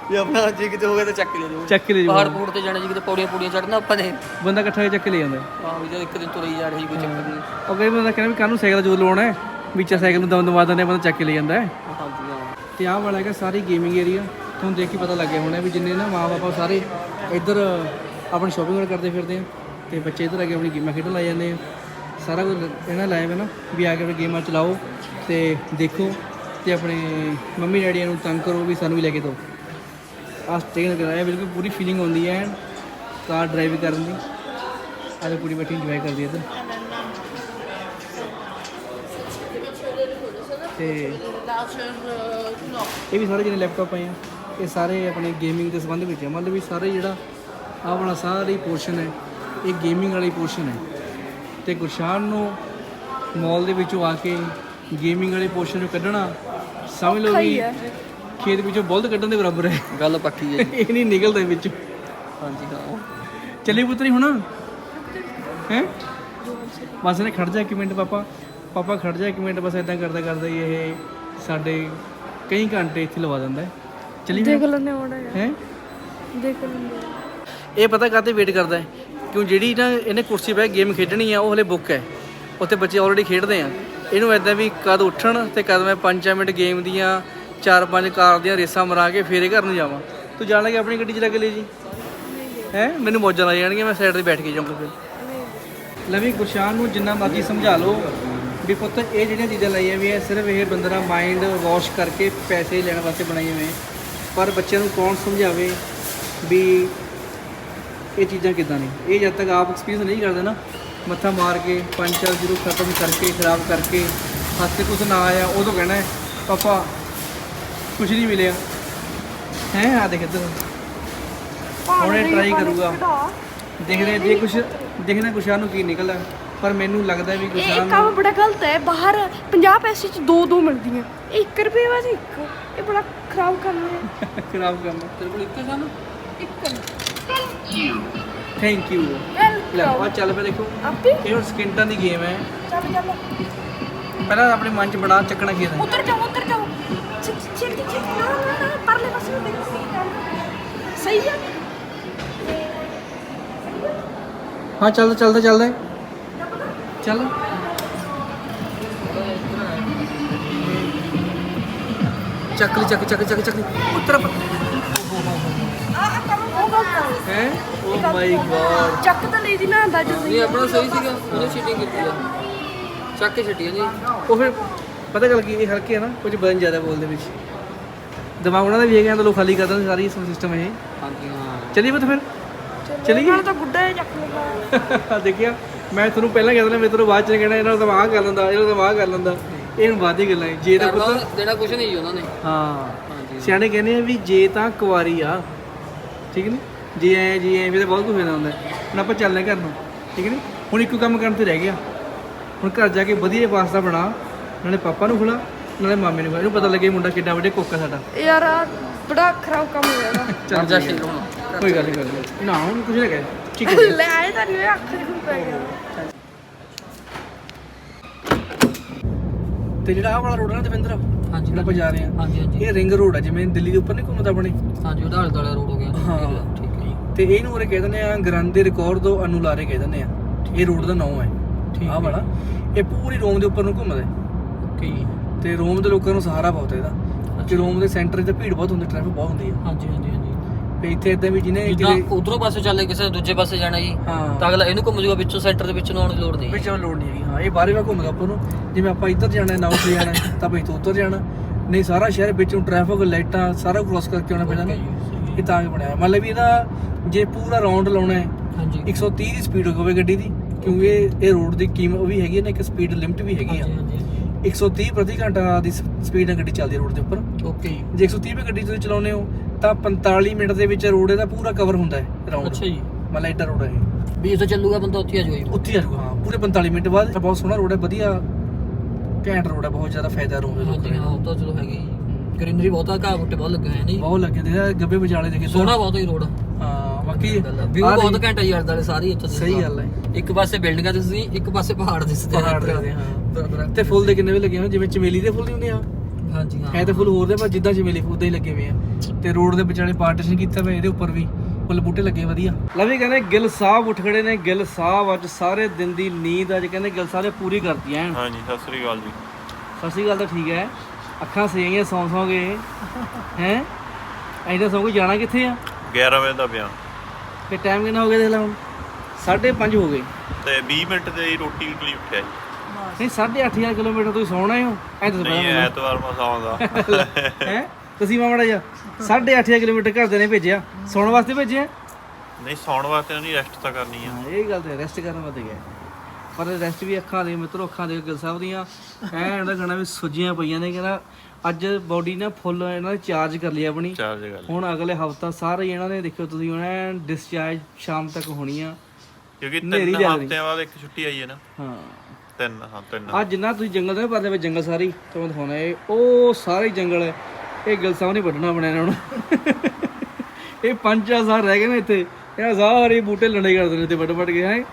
ਵੀ ਆਪਣਾ ਜੇ ਕਿਤੇ ਹੋ ਗਿਆ ਤਾਂ ਚੱਕ ਲੈ ਜਾਓ। ਚੱਕ ਲੈ ਪਹਾੜ ਜਾਓ ਪੂੜ ਤੇ ਜਾਣਾ ਜੀ ਕਿਤੇ ਪੌੜੀਆਂ ਪੂੜੀਆਂ ਚੜਨਾ ਆਪਾਂ ਨੇ। ਬੰਦਾ ਇਕੱਠਾ ਹੋ ਕੇ ਚੱਕ ਲੈ ਜਾਂਦਾ। ਆਹ ਵੀ ਜਦ ਇੱਕ ਦਿਨ ਤੁਰੀ ਜਾ ਰਹੀ ਕੋਈ ਚੱਕਰ ਨਹੀਂ। ਉਹ ਕਈ ਬੰਦਾ ਕਹਿੰਦਾ ਵੀ ਕਾਹਨੂੰ ਸਾਈਕਲ ਦਾ ਜੋਰ ਲਾਉਣਾ ਹੈ ਵਿੱਚ ਸਾਈਕਲ ਨੂੰ ਦਮ ਦਮਾ ਦਿੰਦੇ ਬੰਦਾ ਚੱਕ ਕੇ ਲੈ ਜਾਂਦਾ ਹੈ। ਹਾਂ। ਤੇ ਆਹ ਵਾਲਾ ਹੈਗਾ ਸਾਰੀ ਗੇਮਿੰਗ ਏਰੀਆ ਤੁਹਾਨੂੰ ਦੇਖ ਕੇ ਪਤਾ ਲੱਗ ਗਿਆ ਹੋਣਾ ਵੀ ਜਿੰਨੇ ਨਾ ਮਾਂ ਬਾਪ ਸਾਰੇ ਇੱਧਰ ਆਪਣੀ ਸ਼ਾਪਿੰਗ ਕਰਦੇ ਫਿਰਦੇ ਆ ਤੇ ਬੱਚੇ ਇੱਧਰ ਆ ਕੇ ਆਪਣੀ ਗੇਮਾਂ ਖੇਡਣ ਲੱਗ ਜਾਂਦੇ ਆ। ਸਾਰਾ ਕੁਝ ਇਹਨਾਂ ਲਾਇਆ ਹੋਇਆ ਨਾ, ਵੀ ਆ ਕੇ ਗੇਮਾਂ ਚਲਾਓ ਤੇ ਦੇਖੋ ਤੇ ਆਪਣੇ ਮੰਮੀ ਡੈਡੀ ਨੂੰ ਤੰਗ ਕਰੋ ਵੀ ਸਾਨੂੰ ਵੀ ਲੈ ਕੇ ਦਿਓ। ਆਹ ਸਟੇਨ ਕਰਾਇਆ ਬਿਲਕੁਲ ਪੂਰੀ ਫੀਲਿੰਗ ਆਉਂਦੀ ਹੈ ਕਾਰ ਡਰਾਈਵ ਕਰਨ ਦੀ। ਆਲੇ ਪੂਰੀ ਬੈਠੀ ਇੰਜੋਏ ਕਰਦੀ ਹੈ ਇੱਧਰ। ਤੇ ਇਹ ਵੀ ਸਾਰੇ ਜਿਹੜੇ ਲੈਪਟਾਪ ਆਏ ਆ, ਇਹ ਸਾਰੇ ਆਪਣੇ ਗੇਮਿੰਗ ਦੇ ਸੰਬੰਧ ਵਿੱਚ ਆ। ਮਤਲਬ ਵੀ ਸਾਰੇ ਜਿਹੜਾ ਆਹ ਵਾਲਾ ਸਾਰੀ ਪੋਰਸ਼ਨ ਹੈ, ਇਹ ਗੇਮਿੰਗ ਵਾਲੀ ਪੋਰਸ਼ਨ ਹੈ। ਤੇ ਗੁਰਸ਼ਾਨ ਨੂੰ ਮਾਲ ਦੇ ਵਿੱਚੋਂ ਆ ਕੇ ਗੇਮਿੰਗ ਵਾਲੀ ਪੋਰਸ਼ਨ ਨੂੰ ਕੱਢਣਾ ਸਮਝ ਲਓ ਵੀ ਖੇਤ ਵਿੱਚੋਂ ਬਲਦ ਕੱਢਣ ਦੇ ਬਰਾਬਰ ਹੈ। ਗੱਲ ਪੱਕੀ ਹੈ ਇਹ ਨਹੀਂ ਨਿਕਲਦਾ ਵਿੱਚ। ਹਾਂਜੀ ਹਾਂ। ਚੱਲੀ ਪੁੱਤਰੀ ਹੁਣ। ਹੈ? ਬਸ ਨੇ ਖੜ ਜਾ ਇੱਕ ਮਿੰਟ ਪਾਪਾ। ਪਾਪਾ ਖੜ ਜਾ ਇੱਕ ਮਿੰਟ ਬਸ ਇਦਾਂ ਕਰਦਾ ਕਰਦਾ ਹੀ ਇਹ ਸਾਡੇ ਕਈ ਘੰਟੇ ਇੱਥੇ ਲਵਾ ਦਿੰਦਾ ਹੈ। ਚੱਲੀ ਦੇਖ ਲੈਣੇ ਆਉਣਾ ਹੈ ਹੈ? ਦੇਖ ਲੈਣੇ ਇਹ ਪਤਾ ਕਾਤੇ ਵੇਟ ਕਰਦਾ ਹੈ? ਕਿਉਂ ਜਿਹੜੀ ਨਾ ਇਹਨੇ ਕੁਰਸੀ 'ਤੇ ਗੇਮ ਖੇਡਣੀ ਆ, ਉਹ ਹਲੇ ਬੁੱਕ ਹੈ। ਉੱਥੇ ਬੱਚੇ ਆਲਰੇਡੀ ਖੇਡਦੇ ਆ। ਇਹਨੂੰ ਐਦਾਂ ਵੀ ਕਦ ਉੱਠਣ ਤੇ ਕਦ ਮੈਂ 5 ਮਿੰਟ ਗੇਮ ਦੀਆਂ 4-5 ਕਾਰ ਦੀਆਂ ਰੇਸਾਂ ਮਰਾ ਕੇ ਫੇਰੇ ਘਰ ਨੂੰ ਜਾਵਾਂ। ਤੂੰ ਜਾਣ ਲੱਗੇ ਆਪਣੀ ਗੱਡੀ ਚਲਾ ਕੇ ਲੈ ਜੀ? ਹੈ? ਮੈਨੂੰ ਮੌਜਾਂ ਲੱਗ ਜਾਣਗੀਆਂ, ਮੈਂ ਸਾਈਡ ਤੇ ਬੈਠ ਕੇ ਜਾਊਂਗਾ ਫਿਰ। ਲਵੀ, ਗੁਰਸ਼ਾਨ ਨੂੰ ਜਿੰਨਾ ਮਰਜ਼ੀ ਸਮਝਾ ਲਓ ਵੀ ਪੁੱਤ, ਇਹ ਜਿਹੜੀਆਂ ਚੀਜ਼ਾਂ ਲਾਈਆਂ ਵੀ ਇਹ ਸਿਰਫ ਇਹ ਬੰਦੇ ਮਾਈਂਡ ਵਾਸ਼ ਕਰਕੇ ਪੈਸੇ ਲੈਣ ਵਾਸਤੇ ਬਣਾਈਆਂ ਹੋਈਆਂ। ਪਰ ਬੱਚਿਆਂ ਨੂੰ ਕੌਣ ਸਮਝਾਵੇ ਵੀ ਇਹ ਚੀਜ਼ਾਂ ਕਿਦਾਂ ਨੇ? ਇਹ ਜਦ ਤੱਕ ਆਪ ਐਕਸਪੀਰੀਅੰਸ ਨਹੀਂ ਕਰਦੇ ਨਾ ਮੱਥਾ ਮਾਰ ਕੇ ਪੰਜ ਚਾਰ ਜ਼ੀਰੋ ਖਤਮ ਕਰਕੇ ਖਰਾਬ ਕਰਕੇ ਹੱਥ ਤੇ ਕੁਝ ਨਾ ਆਇਆ ਉਦੋਂ ਕਹਿਣਾ ਹੈ, ਪਾਪਾ ਕੁਝ ਨਹੀਂ ਮਿਲਿਆ। ਹੈ ਆ ਦੇਖ ਇੱਧਰ। ਹੁਣੇ ਟਰਾਈ ਕਰੂਗਾ। ਦੇਖਦੇ ਜੇ ਕੁਝ ਦੇਖਦੇ ਕੁਸ਼ਾਨ ਨੂੰ ਕੀ ਨਿਕਲਦਾ। ਪਰ ਮੈਨੂੰ ਲੱਗਦਾ ਵੀ ਇਹ ਕੰਮ ਬੜਾ ਗਲਤ ਹੈ। ਬਾਹਰ 50 ਪੈਸੇ ਚ ਦੋ ਦੋ ਮਿਲਦੀਆਂ। 1 ਰੁਪਏ ਵਾਸ ਇੱਕ। ਇਹ ਬੜਾ ਖਰਾਬ ਕੰਮ ਹੈ। ਖਰਾਬ ਕੰਮ ਤੇਰੇ ਕੋਲ ਇੱਕ ਸਾਨੂੰ? ਥੈਂਕ ਯੂ ਲੈ ਆ ਚੱਲ ਪਏ ਦੇਖੋ। ਆਪੀ। ਇਹ ਹੁਣ ਸਕਿੰਟਾਂ ਦੀ ਗੇਮ ਹੈ। ਚੱਲ ਚੱਲ। ਪਹਿਲਾਂ ਆਪਣੇ ਮਨ ਚ ਬਣਾ ਚੱਕਣਾ ਕੀ ਹੈ ਉਤਰ ਜਾਓ ਉਤਰ ਜਾਓ। ਛੇਤੀ ਛੇਤੀ ਛੇਤੀ ਨਾ ਨਾ ਨਾ ਪਰਲੇ ਪਾਸੇ ਨੂੰ ਦੇਖ। ਸਹੀ ਹੈ। ਹਾਂ। ਚੱਲਦਾ ਚੱਲਦਾ ਚੱਲਦਾ। ਚੱਲ। ਚੱਕ ਲਈ ਚੱਕ ਚੱਕ ਚੱਕ ਚੱਕ। ਲਈ ਉੱਤਰ ਗਲਤ ਹੈ? ਹੈ ਓ ਮਾਈ ਗॉड ਚੱਕ ਤਾਂ ਲਈ ਦੀ ਨਾ ਅੰਦਾਜ਼ਾ ਨਹੀਂ ਸਹੀ ਆਪਣਾ ਸਹੀ ਸੀਗਾ। ਉਹਨੇ ਚੀਟਿੰਗ ਕੀਤੀ ਆ। ਚੱਕ ਕੇ ਛੱਡੀ ਜੀ। ਉਹ ਫਿਰ ਪਤਾ ਗੱਲ ਕੀ ਇਹ ਹਲਕੇ ਆ ਨਾ ਕੁਝ ਬਦਨ ਜ਼ਿਆਦਾ ਬੋਲਦੇ ਵਿੱਚ। ਦਿਮਾਗ ਉਹਨਾਂ ਦਾ ਵੀ ਲੋਕ ਖਾਲੀ ਕਰ ਦਿੰਦੇ ਸਾਰੀ ਸਿਸਟਮ ਇਹ। ਹਾਂਜੀ ਹਾਂ। ਚਲੀ ਬਤ ਫਿਰ। ਚਲੀ ਨਾਲ ਤਾਂ ਗੁੱਡਾ ਜਿਹਾ ਚੱਕ ਲਗਾ ਦੇਖਿਆ ਮੈਂ ਤੁਹਾਨੂੰ ਪਹਿਲਾਂ ਕਹਿ ਦਿੰਦਾ ਮੈਂ ਤੁਹਾਨੂੰ ਬਾਅਦ ਚ ਕਹਿਣਾ ਇਹਨਾਂ ਦਾ ਦਿਮਾਗ ਕਰ ਲੈਂਦਾ ਇਹਨਾਂ ਦਾ ਦਿਮਾਗ ਕਰ ਲੈਂਦਾ। ਇਹ ਹੁਣ ਬਾਅਦ ਦੀ ਗੱਲਾਂ। ਜੇ ਤਾਂ ਪੁੱਤ ਕਰਨਾ ਦੇਣਾ ਕੁਝ ਨਹੀਂ ਉਹਨਾਂ ਨੇ। ਹਾਂ। ਹਾਂਜੀ। ਸਿਆਣੇ ਕਹਿੰਦੇ ਆ ਵੀ ਜੇ ਤਾਂ ਕੁਵਾਰੀ ਆ। ਠੀਕ ਨੀ? ਜੇ ਐ ਜੇ ਐ ਵੀ ਤਾਂ ਬਹੁਤ ਕੁਝ ਹੋਣਾ ਹੁੰਦਾ। ਹੈ। ਹੁਣ ਆਪਾਂ ਚੱਲਦੇ ਘਰ ਨੂੰ ਠੀਕ ਨੀ? ਹੁਣ ਇੱਕੋ ਕੰਮ ਕਰਨ ਤੇ ਰਹਿ ਗਿਆ। ਹੁਣ ਘਰ ਜਾ ਕੇ ਵਧੀਆ ਪਾਸਤਾ ਬਣਾ ਨਾਲੇ ਪਾਪਾ ਨੂੰ ਖਿਲਾ ਨਾਲੇ ਮਾਮੇ ਨੂੰ ਖਿਲਾ। ਇਹਨੂੰ ਪਤਾ ਲੱਗੇ ਮੁੰਡਾ ਕਿੱਡਾ ਵੱਡੇ ਕੁੱਕ ਆ ਸਾਡਾ। ਯਾਰ ਆਹ ਬੜਾ ਖਰਾਬ ਕੰਮ ਹੋ ਗਿਆ ਨਾ ਚੱਲ ਜਾ ਠੀਕ ਹੈ। ਹੁਣ ਕੋਈ ਗੱਲ ਨਹੀਂ ਕੋਈ ਗੱਲ। ਨਾ। ਹੁਣ ਕੁਝ ਨਹੀਂ ਕਹਿ ਠੀਕ ਹੈ। ਲੈ ਆਏ ਤਾਂ ਨਹੀਂ ਅੱਖ ਖੂਨ ਪੈ ਗਿਆ। ਤੇ ਜਿਹੜਾ ਆਹ ਵਾਲਾ ਰੋਡ ਹੈ ਨਾ ਦਵਿੰਦਰ ਹਾਂਜੀ। ਜਿਹੜਾ ਆਪਾਂ ਜਾ ਰਹੇ ਹਾਂ। ਹਾਂਜੀ ਹਾਂਜੀ। ਇਹ ਰਿੰਗ ਰੋਡ ਹੈ ਜਿਵੇਂ ਦਿੱਲੀ ਦੇ ਉੱਪਰ ਨਹੀਂ ਘੁੰਮਦਾ ਆਪਣੇ ਹਾਂਜੀ ਉਹਦਾ ਹਲ ਦਲਾ ਰੋਡ ਹੋ ਗਿਆ। ਹਾਂ। ਹੈ ਤੇ ਇਹਨੂੰ ਉਰੇ ਕਹਿ ਦਿੰਦੇ ਆ ਗ੍ਰਾਂਦੇ ਰਿਕਾਰਡ ਦੋ ਅਨੁਲਾਰੇ ਕਹਿ ਦਿੰਦੇ ਆ। ਇਹ ਰੋਡ ਦਾ ਨਾਮ ਹੈ। ਠੀਕ ਆਹ ਵਾਲਾ। ਇਹ ਪੂਰੀ ਰੋਮ ਦੇ ਉੱਪਰ ਨੂੰ ਘੁੰਮਦਾ ਹੈ। ਓਕੇ। ਤੇ ਰੋਮ ਦੇ ਲੋਕਾਂ ਨੂੰ ਸਹਾਰਾ ਬਹੁਤ ਹੈ ਇਹਦਾ। ਕਿ ਰੋਮ ਦੇ ਸੈਂਟਰ 'ਚ ਭੀੜ ਬਹੁਤ ਹੁੰਦੀ ਟ੍ਰੈਫਿਕ ਬਹੁਤ ਹੁੰਦੀ ਹੈ। ਹਾਂਜੀ ਹਾਂਜੀ ਹਾਂਜੀ। ਤੇ ਇੱਥੇ ਇਦਾਂ ਵੀ ਜਿਹਨੇ ਕਿਤੇ ਉਧਰੋਂ ਪਾਸੇ ਚੱਲੇ ਕਿਸੇ ਦੂਜੇ ਪਾਸੇ ਜਾਣਾ ਜੀ ਹਾਂ। ਤਾਂ ਅਗਲਾ ਇਹਨੂੰ ਘੁੰਮ ਜੂਗਾ ਵਿੱਚੋਂ ਸੈਂਟਰ ਦੇ ਵਿੱਚ ਨੂੰ ਆਉਣ ਦੀ ਲੋੜ ਨਹੀਂ। ਵਿੱਚੋਂ ਲੋੜ ਨਹੀਂ ਹਾਂ ਇਹ ਬਾਹਰੇ ਵਾ ਘੁੰਮਦਾ ਉੱਪਰ ਨੂੰ। ਜਿਵੇਂ ਆਪਾਂ ਇੱਧਰ ਜਾਣਾ ਨਾਉ ਤੇ ਜਾਣਾ ਹੈ, ਤਾਂ ਆਪਾਂ ਇੱਥੋਂ ਉੱਧਰ ਜਾਣਾ। ਨਹੀਂ ਸਾਰਾ ਸ਼ਹਿਰ ਵਿੱਚੋਂ ਟ੍ਰੈਫਿਕ ਲਾਈਟਾਂ ਸਾਰਾ ਕ੍ਰੋਸ ਕਰਕੇ ਆਉਣਾ ਪੈਂਦਾ ਨਾ। ਇਹ ਤਾਂ ਬਣਿਆ ਹੋਇਆ। ਮਤਲਬ ਵੀ ਇਹਦਾ ਜੇ ਪੂਰਾ ਰਾਉਂਡ ਲਾਉਣਾ ਹੈ ਹਾਂਜੀ। 130 ਦੀ ਸਪੀਡ ਹੋਵੇ ਗੱਡੀ ਦੀ ਕਿਉਂਕਿ ਇਹ ਰੋਡ ਦੀ ਕੀਮਤ ਉਹ ਵੀ ਹੈਗੀ ਹੈ ਨਾ ਇੱਕ ਸਪੀਡ ਲਿਮਟ ਵੀ ਹੈਗੀ ਆ। ਹਾਂਜੀ ਹਾਂਜੀ। 130 ਪ੍ਰਤੀ ਘੰਟਾ ਦੀ ਸਪੀਡ ਨਾਲ ਗੱਡੀ ਚੱਲਦੀ ਰੋਡ ਦੇ ਉੱਪਰ। ਓਕੇ ਜੀ ਜੇ 130 ਰੁਪਏ ਗੱਡੀ ਤੁਸੀਂ ਚਲਾਉਂਦੇ ਹੋ ਤਾਂ 45 ਮਿੰਟ ਦੇ ਵਿੱਚ ਰੋਡ ਇਹਦਾ ਪੂਰਾ ਕਵਰ ਹੁੰਦਾ ਹੈ ਰਾਉਂਡ ਅੱਛਾ ਜੀ। ਮਤਲਬ ਐਡਾ ਰੋਡ ਹੈ। ਵੀ ਤਾਂ ਚੱਲੂਗਾ ਬੰਦਾ ਉੱਥੇ ਆ ਜਾਊਗਾ। ਉੱਥੇ ਆ ਜਾਊਗਾ ਹਾਂ ਪੂਰੇ 45 ਮਿੰਟ ਬਾਅਦ ਬਹੁਤ ਸੋਹਣਾ ਰੋਡ ਹੈ ਵਧੀਆ ਘੈਂਟ ਰੋਡ ਹੈ ਬਹੁਤ ਜ਼ਿਆਦਾ ਫਾਇਦਾ ਰੋਡ ਹਾਂਜੀ ਹਾਂ ਉਹ ਤਾਂ ਚਲੋ ਹੈਗੀ ਗ੍ਰੀਨਰੀ ਬਹੁਤ ਆ ਘਾਹ ਬੂਟੇ ਬਹੁਤ ਲੱਗੇ ਹੋਏ ਨੇ ਜੀ। ਬਹੁਤ ਲੱਗੇ ਤੇ ਗੱਬੇ ਵਿਚਾਲੇ ਦੇ ਸੋਹਣਾ ਬਹੁਤ ਹੈ ਰੋਡ। ਹਾਂ ਬਾਕੀ ਵਿਊ ਆਹ ਬਹੁਤ ਦੇਖ- ਘੈਂਟ ਆ ਯਾਰ ਦਾਲੇ ਸਾਰੀ ਇੱਥੋਂ ਸਹੀ ਗੱਲ ਹੈ ਇੱਕ ਪਾਸੇ ਬਿਲਡਿੰਗਾਂ ਦਿਸਦੀ ਇੱਕ ਪਾਸੇ ਪਹਾੜ ਦਿਸਦੇ ਆ। ਪਹਾੜ ਦੇ ਹਾਂ। ਦਰਖਤ। ਤੇ ਫੁੱਲ ਦੇ ਕਿੰਨੇ ਵੀ ਲੱਗੇ ਹੋਏ ਜਿਵੇਂ ਚਮੇਲੀ ਦੇ ਫੁੱਲ ਨਹੀਂ ਹੁੰਦੇ ਆ। ਹਾਂਜੀ ਹਾਂ। ਹੈ ਤਾਂ ਫੁੱਲ ਹੋਰ ਦੇ ਪਰ ਜਿੱਦਾਂ ਚਮੇਲੀ ਫੁੱਲ ਦੇ ਹੀ ਲੱਗੇ ਹੋਏ ਆ। ਤੇ ਰੋਡ ਦੇ ਵਿਚਾਲੇ ਪਾਰਟੀਸ਼ਨ ਕੀਤਾ ਹੋਇਆ ਇਹਦੇ ਉੱਪਰ ਵੀ। ਫੁੱਲ ਬੂਟੇ ਲੱਗੇ ਵਧੀਆ। ਲਵੀ ਕਹਿੰਦੇ ਗਿੱਲ ਸਾਹਿਬ ਉੱਠ ਖੜੇ ਨੇ। ਗਿੱਲ ਸਾਹਿਬ ਅੱਜ ਸਾਰੇ ਦਿਨ ਦੀ ਨੀਂਦ ਅੱਜ ਕਹਿੰਦੇ ਗਿੱਲ ਸਾਹਿਬ ਨੇ ਪੂਰੀ ਕਰਤੀ ਹਾਂਜੀ ਸਤਿ ਸ੍ਰੀ ਅਕਾਲ ਜੀ। ਸਤਿ ਸ਼੍ਰੀ ਅਕਾਲ ਤਾਂ ਠੀਕ ਹੈ। ਅੱਖਾਂ ਸੇਈਆਂ ਸੌਂ ਸੌਂ ਗਏ ਹੈ? ਐਡਾ ਸੌਂ ਕੇ ਜਾਣਾ ਕਿੱਥੇ ਆ? 11 ਵਜੇ ਦਾ ਪਿਆ। ਤੇ ਟਾਈਮ ਕਿੰਨਾ ਹੋ ਗਿਆ ਦੇਖ ਲੈ ਹੁਣ? 5:30 ਹੋ ਗਏ। ਤੇ 20 ਮਿੰਟ ਦੇ ਰੋਟੀ ਲਈ ਉੱਠਿਆ ਜੀ। ਨਹੀਂ 8.5 ਕਿਲੋਮੀਟਰ ਤੁਸੀਂ ਸੌਣਾ ਹੋ ਐ ਤਾਂ ਨਹੀਂ ਐਤਵਾਰ ਮਸਾ ਆਉਂਦਾ ਹੈ? ਤੁਸੀਂ ਮਾਮੜਾ ਜਾ 8.5 ਕਿਲੋਮੀਟਰ ਘਰਦੇ ਨੇ ਭੇਜਿਆ। ਸੌਣ ਵਾਸਤੇ ਭੇਜਿਆ? ਨਹੀਂ ਸੌਣ ਵਾਸਤੇ ਨਹੀਂ ਰੈਸਟ ਤਾਂ ਕਰਨੀ ਆ। ਹਾਂ ਇਹ ਗੱਲ ਤੇ ਰੈਸਟ ਕਰਨ ਵਾਸਤੇ ਗਿਆ। ਪਰ ਰੈਸਟ ਵੀ ਅੱਖਾਂ ਦੇ ਮਿੱਤਰੋ ਅੱਖਾਂ ਦੇ ਗਿਲ ਸਾਹਿਬ ਦੀਆਂ। ਐ ਉਹਦਾ ਗਾਣਾ ਵੀ ਸੁੱਜੀਆਂ ਪਈਆਂ ਨੇ ਕਹਿੰਦਾ ਅੱਜ ਬਾਡੀ ਨਾ ਫੁੱਲ ਇਹਨਾਂ ਨੇ ਚਾਰਜ ਕਰ ਲਈ ਆਪਣੀ। ਚਾਰਜ ਹੁਣ ਅਗਲੇ ਹਫਤਾ ਸਾਰੇ ਇਹਨਾਂ ਨੇ ਦੇਖਿਓ ਤੁਸੀਂ ਹੁਣ ਡਿਸਚਾਰਜ ਸ਼ਾਮ ਤੱਕ ਹੋਣੀ ਆ। ਕਿਉਂਕਿ ਤਿੰਨ ਲਿਆ। ਹਫ਼ਤਿਆਂ ਬਾਅਦ ਇੱਕ ਛੁੱਟੀ ਆਈ ਹੈ ਨਾ। ਹਾਂ। ਤਿੰਨ ਹਾਂ ਤਿੰਨ ਆ ਜਿੰਨਾ ਤੁਸੀਂ ਜੰਗਲ ਦੇ ਪਰਲੇ ਵਿੱਚ ਜੰਗਲ ਸਾਰੀ ਤੁਹਾਨੂੰ ਦਿਖਾਉਣਾ ਇਹ। ਉਹ ਸਾਰੇ ਜੰਗਲ ਹੈ। ਇਹ ਗਿਲ ਸਾਹਿਬ ਨੇ ਵੱਢਣਾ ਬਣਿਆ ਇਹਨਾਂ ਨੂੰ। ਇਹ ਪੰਜ ਹਜ਼ਾਰ ਰਹਿ ਗਏ ਨੇ ਇੱਥੇ। ਇਹ ਸਾਰੇ ਬੂਟੇ ਲੜੇ ਕਰਦੇ ਨੇ ਤੇ ਵੱਡ ਵੱਡ ਕੇ ਹੈ।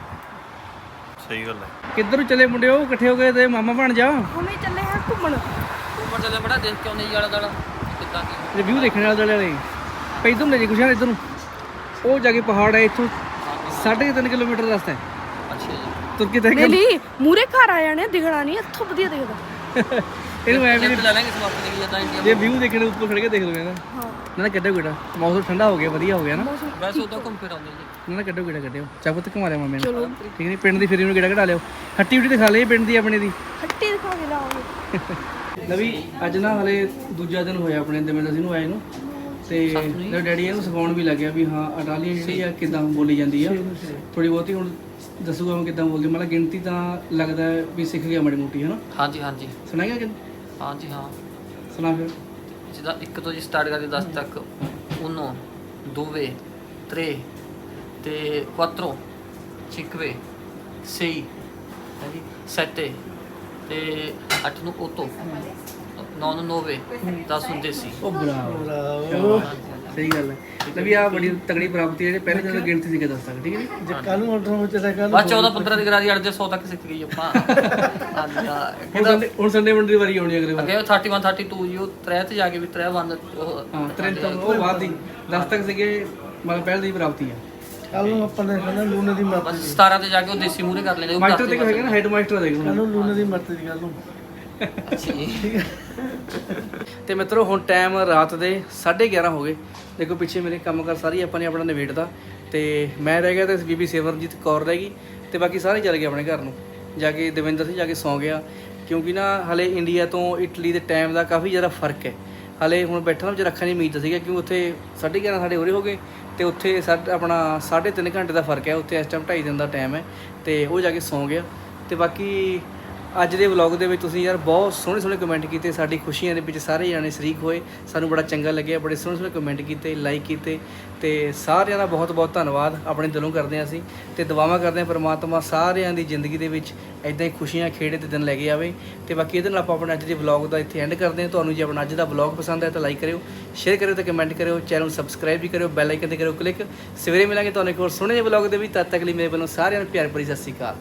ਸਹੀ ਗੱਲ ਹੈ। ਕਿੱਧਰ ਨੂੰ ਚੱਲੇ ਮੁੰਡਿਓ ਇਕੱਠੇ ਹੋ ਗਏ ਤੇ ਮਾਮਾ ਬਣ ਜਾ। ਹੁਣੇ ਚੱਲੇ ਹਾਂ ਘੁੰਮਣ। ਉੱਪਰ ਚੱਲੇ ਬੜਾ ਦੇਖ ਕੇ ਆਉਂਦੇ ਆਲਾ ਦਾਲਾ। ਕਿੱਦਾਂ ਕੀ ਰਿਵਿਊ ਦੇਖਣ ਵਾਲੇ ਦਲੇ ਵਾਲੇ। ਪਈ ਤੁਮ ਲੈ ਜੀ ਕੁਛ ਇੱਧਰ? ਨੂੰ ਉਹ ਜਾ ਕੇ ਪਹਾੜ ਹੈ ਇੱਥੋਂ। 3.5 ਕਿਲੋਮੀਟਰ ਦਾ ਰਸਤਾ ਹੈ। ਅੱਛਾ ਜੀ। ਤੁਰ ਕੇ ਨਹੀਂ ਨਹੀਂ ਮੂਰੇ ਘਰ ਆ ਜਾਣੇ ਦਿਖਣਾ ਨਹੀਂ ਇੱਥੋਂ ਵਧੀਆ ਦਿਖਦਾ। ਇਹਨੂੰ ਐ ਵੀ ਲੈ ਲਾਂਗੇ ਸਮਾਪਤ ਨਹੀਂ ਜਾਂਦਾ ਇੰਡੀਆ ਜੇ ਵਿਊ ਦੇਖਣੇ ਉੱਪਰ ਖੜ ਕੇ ਦੇਖ ਲਓ ਨਾ ਹਾਂ। ਨਾ ਨਾ ਕੱਢੋ ਕਿਹੜਾ ਮੌਸਮ ਠੰਡਾ ਹੋ ਗਿਆ ਵਧੀਆ ਹੋ ਗਿਆ ਨਾ। ਵੈਸੇ ਉਦੋਂ ਘੁੰਮ ਫਿਰ ਆਉਂਦੇ ਜੀ। ਨਾ ਨਾ ਕੱਢੋ ਕਿਹੜਾ ਕੱਢਿਓ। ਚਾਬੂ ਤੇ ਘੁਮਾ ਲਿਆ ਮਾਮੇ ਨੇ। ਠੀਕ ਨਹੀਂ ਪਿੰਡ ਦੀ ਫੇਰੀ ਨੂੰ ਕਿਹੜਾ ਕਢਾ ਲਿਓ। ਹੱਟੀ ਉਟੀ ਦਿਖਾ ਲਈ ਪਿੰਡ ਦੀ ਆਪਣੇ ਦੀ। ਹੱਟੀ ਦਿਖਾ ਕੇ ਲਾਵਾਂਗੇ। ਲਵੀ ਅੱਜ ਨਾ ਹਲੇ ਦੂਜਾ ਦਿਨ ਹੋਇਆ ਆਪਣੇ ਦਮਿੰਦਰ ਸਿੰਘ ਨੂੰ ਆਏ ਨੂੰ। ਤੇ ਮੇਰੇ ਡੈਡੀ ਇਹਨੂੰ ਸਿਖਾਉਣ ਵੀ ਲੱਗਿਆ ਵੀ ਹਾਂ ਅਟਾਲੀਆ ਜਿਹੜੀ ਆ ਕਿਦਾਂ ਬੋਲੀ ਜਾਂਦੀ ਆ। ਥੋੜੀ ਬਹੁਤੀ ਹੁਣ ਦੱਸੂਗਾ ਮੈਂ ਕਿਦਾਂ ਬੋਲਦੀ ਮਤਲਬ ਗਿਣਤੀ ਤਾਂ ਲੱਗਦਾ ਵੀ ਸਿੱਖ ਗਿਆ ਮਾੜੀ ਮੋਟੀ ਹੈ ਨਾ ਹਾਂਜੀ ਹਾਂਜੀ। ਸੁਣਾਏਗਾ ਕਿ ਹਾਂਜੀ ਹਾਂ। ਸੁਣਾ ਫਿਰ। ਜਿਹਦਾ 1 ਤੋਂ ਜੀ ਸਟਾਰਟ ਕਰਦੇ 10 ਤੱਕ। ਉਨੋ ਦੋਵੇ tre ਤੇ quattro cinque sei ਹਾਂਜੀ 7 ਤੇ 8 ਨੂੰ 8 9 ਨੂੰ 9 10 ਨੂੰ 10 ਉਹ ਬਰਾਵੋ ਸਹੀ ਗੱਲ ਹੈ। ਲਵੀ ਆ ਬੜੀ ਤਗੜੀ ਪ੍ਰਾਪਤੀ ਹੈ ਜਿਹੜੇ ਪਹਿਲੇ ਜਦੋਂ ਗਿਣਤੀ ਸੀ ਕਿ ਦੱਸ ਤੱਕ ਠੀਕ ਹੈ ਜੀ? ਬਸ 14 15 ਦੀ ਗਰਾਰੀ ਅੜ ਦੇ 100 ਤੱਕ ਸਿੱਖ ਗਈ ਆਪਾਂ। ਹਾਂਜੀ ਹਾਂ। ਹੁਣ ਸੰਡੇ ਹੁਣ ਸੰਡੇ ਮੰਡੀ ਦੀ ਵਾਰੀ ਆਉਣੀ ਹੈ ਅਗਲੇ ਵਾਰ। ਅੱਗੇ 31 32 ਜੀ ਉਹ 3 ਤੇ ਜਾ ਕੇ ਵੀ 3 ਬੰਦ ਉਹ ਹਾਂ ਤਰੇ ਤੋਂ ਉਹ ਬਾਅਦ ਦੀ। 10 ਤੱਕ ਸੀਗੇ ਮਤਲਬ ਪਹਿਲੇ ਦੀ ਪ੍ਰਾਪਤੀ ਆ ਕੱਲ ਨੂੰ ਆਪਾਂ ਨੇ ਕਹਿੰਦਾ ਲੂਨੇ ਦੀ ਬਸ 17 ਤੇ ਜਾ ਕੇ ਉਹ ਦੇਸੀ ਮੂਰੇ ਕਰ ਲੈਂਦੇ ਉਹ ਮਾਸਟਰ ਤੇ ਹੋਏਗਾ ਨਾ ਹੈਡ ਮਾਸਟਰ ਦੇਖ। ਲਓ ਨੂੰ ਲੂਨੇ ਦੀ ਮਰਜ਼ੀ ਦੀ ਗੱਲ ਨੂੰ ਅੱਛਾ ਜੀ। ਤੇ ਮਿੱਤਰੋ, ਹੁਣ ਟਾਈਮ ਰਾਤ ਦੇ 11:30 ਹੋ ਗਏ। ਦੇਖੋ, ਪਿੱਛੇ ਮੇਰੇ ਕੰਮ ਕਰ ਸਾਰੀ ਆਪਾਂ ਨੇ ਆਪਣਾ ਨਿਬੇੜਦਾ ਤੇ ਮੈਂ ਰਹਿ ਗਿਆ ਤੇ ਬੀਬੀ ਸੇਵਰਜੀਤ ਕੌਰ ਰਹਿ ਗਈ ਤੇ ਬਾਕੀ ਸਾਰੇ ਚਲੇ ਗਏ ਆਪਣੇ ਘਰ ਨੂੰ। ਜਾ ਕੇ ਦਵਿੰਦਰ ਸਿੰਘ ਜਾ ਕੇ ਸੌਂ ਗਿਆ। ਕਿਉਂਕਿ ਨਾ, ਹਲੇ ਇੰਡੀਆ ਤੋਂ ਇਟਲੀ ਦੇ ਟਾਈਮ ਦਾ ਕਾਫੀ ਜ਼ਿਆਦਾ ਫ਼ਰਕ ਹੈ। ਹਲੇ ਹੁਣ ਬੈਠਾ ਨਾ ਰੱਖਣ ਦੀ ਉਮੀਦ ਸੀਗਾ ਕਿਉਂ ਉੱਥੇ 11:30 ਸਾਡੇ ਹੋਰੇ ਹੋ ਗਏ ਤੇ ਉੱਥੇ ਸਾਡ- ਆਪਣਾ 3.5 ਘੰਟੇ ਦਾ ਫ਼ਰਕ ਹੈ। ਉੱਥੇ ਇਸ ਟਾਈਮ 2.5 ਦਿਨ ਦਾ ਟਾਈਮ ਹੈ ਤੇ ਉਹ ਜਾ ਕੇ ਸੌਂ ਗਿਆ। ਤੇ ਬਾਕੀ ਅੱਜ ਦੇ ਵਲੌਗ ਦੇ ਵਿੱਚ ਤੁਸੀਂ ਯਾਰ ਬਹੁਤ ਸੋਹਣੇ ਸੋਹਣੇ ਕਮੈਂਟ ਕੀਤੇ, ਸਾਡੀ ਖੁਸ਼ੀਆਂ ਦੇ ਵਿੱਚ ਸਾਰੇ ਜਾਣੇ ਸ਼ਰੀਕ ਹੋਏ। ਸਾਨੂੰ ਬੜਾ ਚੰਗਾ ਲੱਗਿਆ, ਬੜੇ ਸੋਹਣੇ ਸੋਹਣੇ ਕਮੈਂਟ ਕੀਤੇ ਲਾਈਕ ਕੀਤੇ ਤੇ ਸਾਰਿਆਂ ਦਾ ਬਹੁਤ ਬਹੁਤ ਧੰਨਵਾਦ। ਆਪਣੇ ਦਿਲੋਂ ਕਰਦੇ ਹਾਂ ਅਸੀਂ ਤੇ ਦੁਆਵਾਂ ਕਰਦੇ ਹਾਂ ਪਰਮਾਤਮਾ ਸਾਰਿਆਂ ਦੀ ਜ਼ਿੰਦਗੀ ਦੇ ਵਿੱਚ ਐਦਾਂ ਹੀ ਖੁਸ਼ੀਆਂ ਖੇੜੇ ਤੇ ਦਿਨ ਲੈ ਕੇ ਆਵੇ ਤੇ ਬਾਕੀ ਇਹਦੇ ਨਾਲ ਆਪਾਂ ਆਪਣੇ ਅੱਜ ਦੇ ਵਲੌਗ ਦਾ ਇੱਥੇ ਐਂਡ ਕਰਦੇ ਹਾਂ। ਤੁਹਾਨੂੰ ਜੇ ਆਪਣਾ ਅੱਜ ਦਾ ਵਲੌਗ ਪਸੰਦ ਆਇਆ ਤਾਂ ਲਾਈਕ ਕਰਿਓ ਸ਼ੇਅਰ ਕਰਿਓ ਤੇ ਕਮੈਂਟ ਕਰਿਓ ਚੈਨਲ ਨੂੰ ਸਬਸਕ੍ਰਾਈਬ ਵੀ ਕਰਿਓ ਬੈਲ ਆਈਕਨ ਤੇ ਕਰਿਓ ਕਲਿੱਕ ਸਵੇਰੇ ਮਿਲਾਂਗੇ ਤੁਹਾਨੂੰ ਇੱਕ ਹੋਰ ਸੋਹਣੇ ਜਿਹੇ ਵਲੌਗ ਦੇ ਵਿੱਚ। ਤਦ ਤੱਕ ਲਈ ਮੇਰੇ ਵੱਲੋਂ ਸਾਰਿਆਂ ਨੂੰ ਪਿਆਰ ਭਰੀ ਸਤਿ ਸ਼੍ਰੀ ਅਕਾਲ।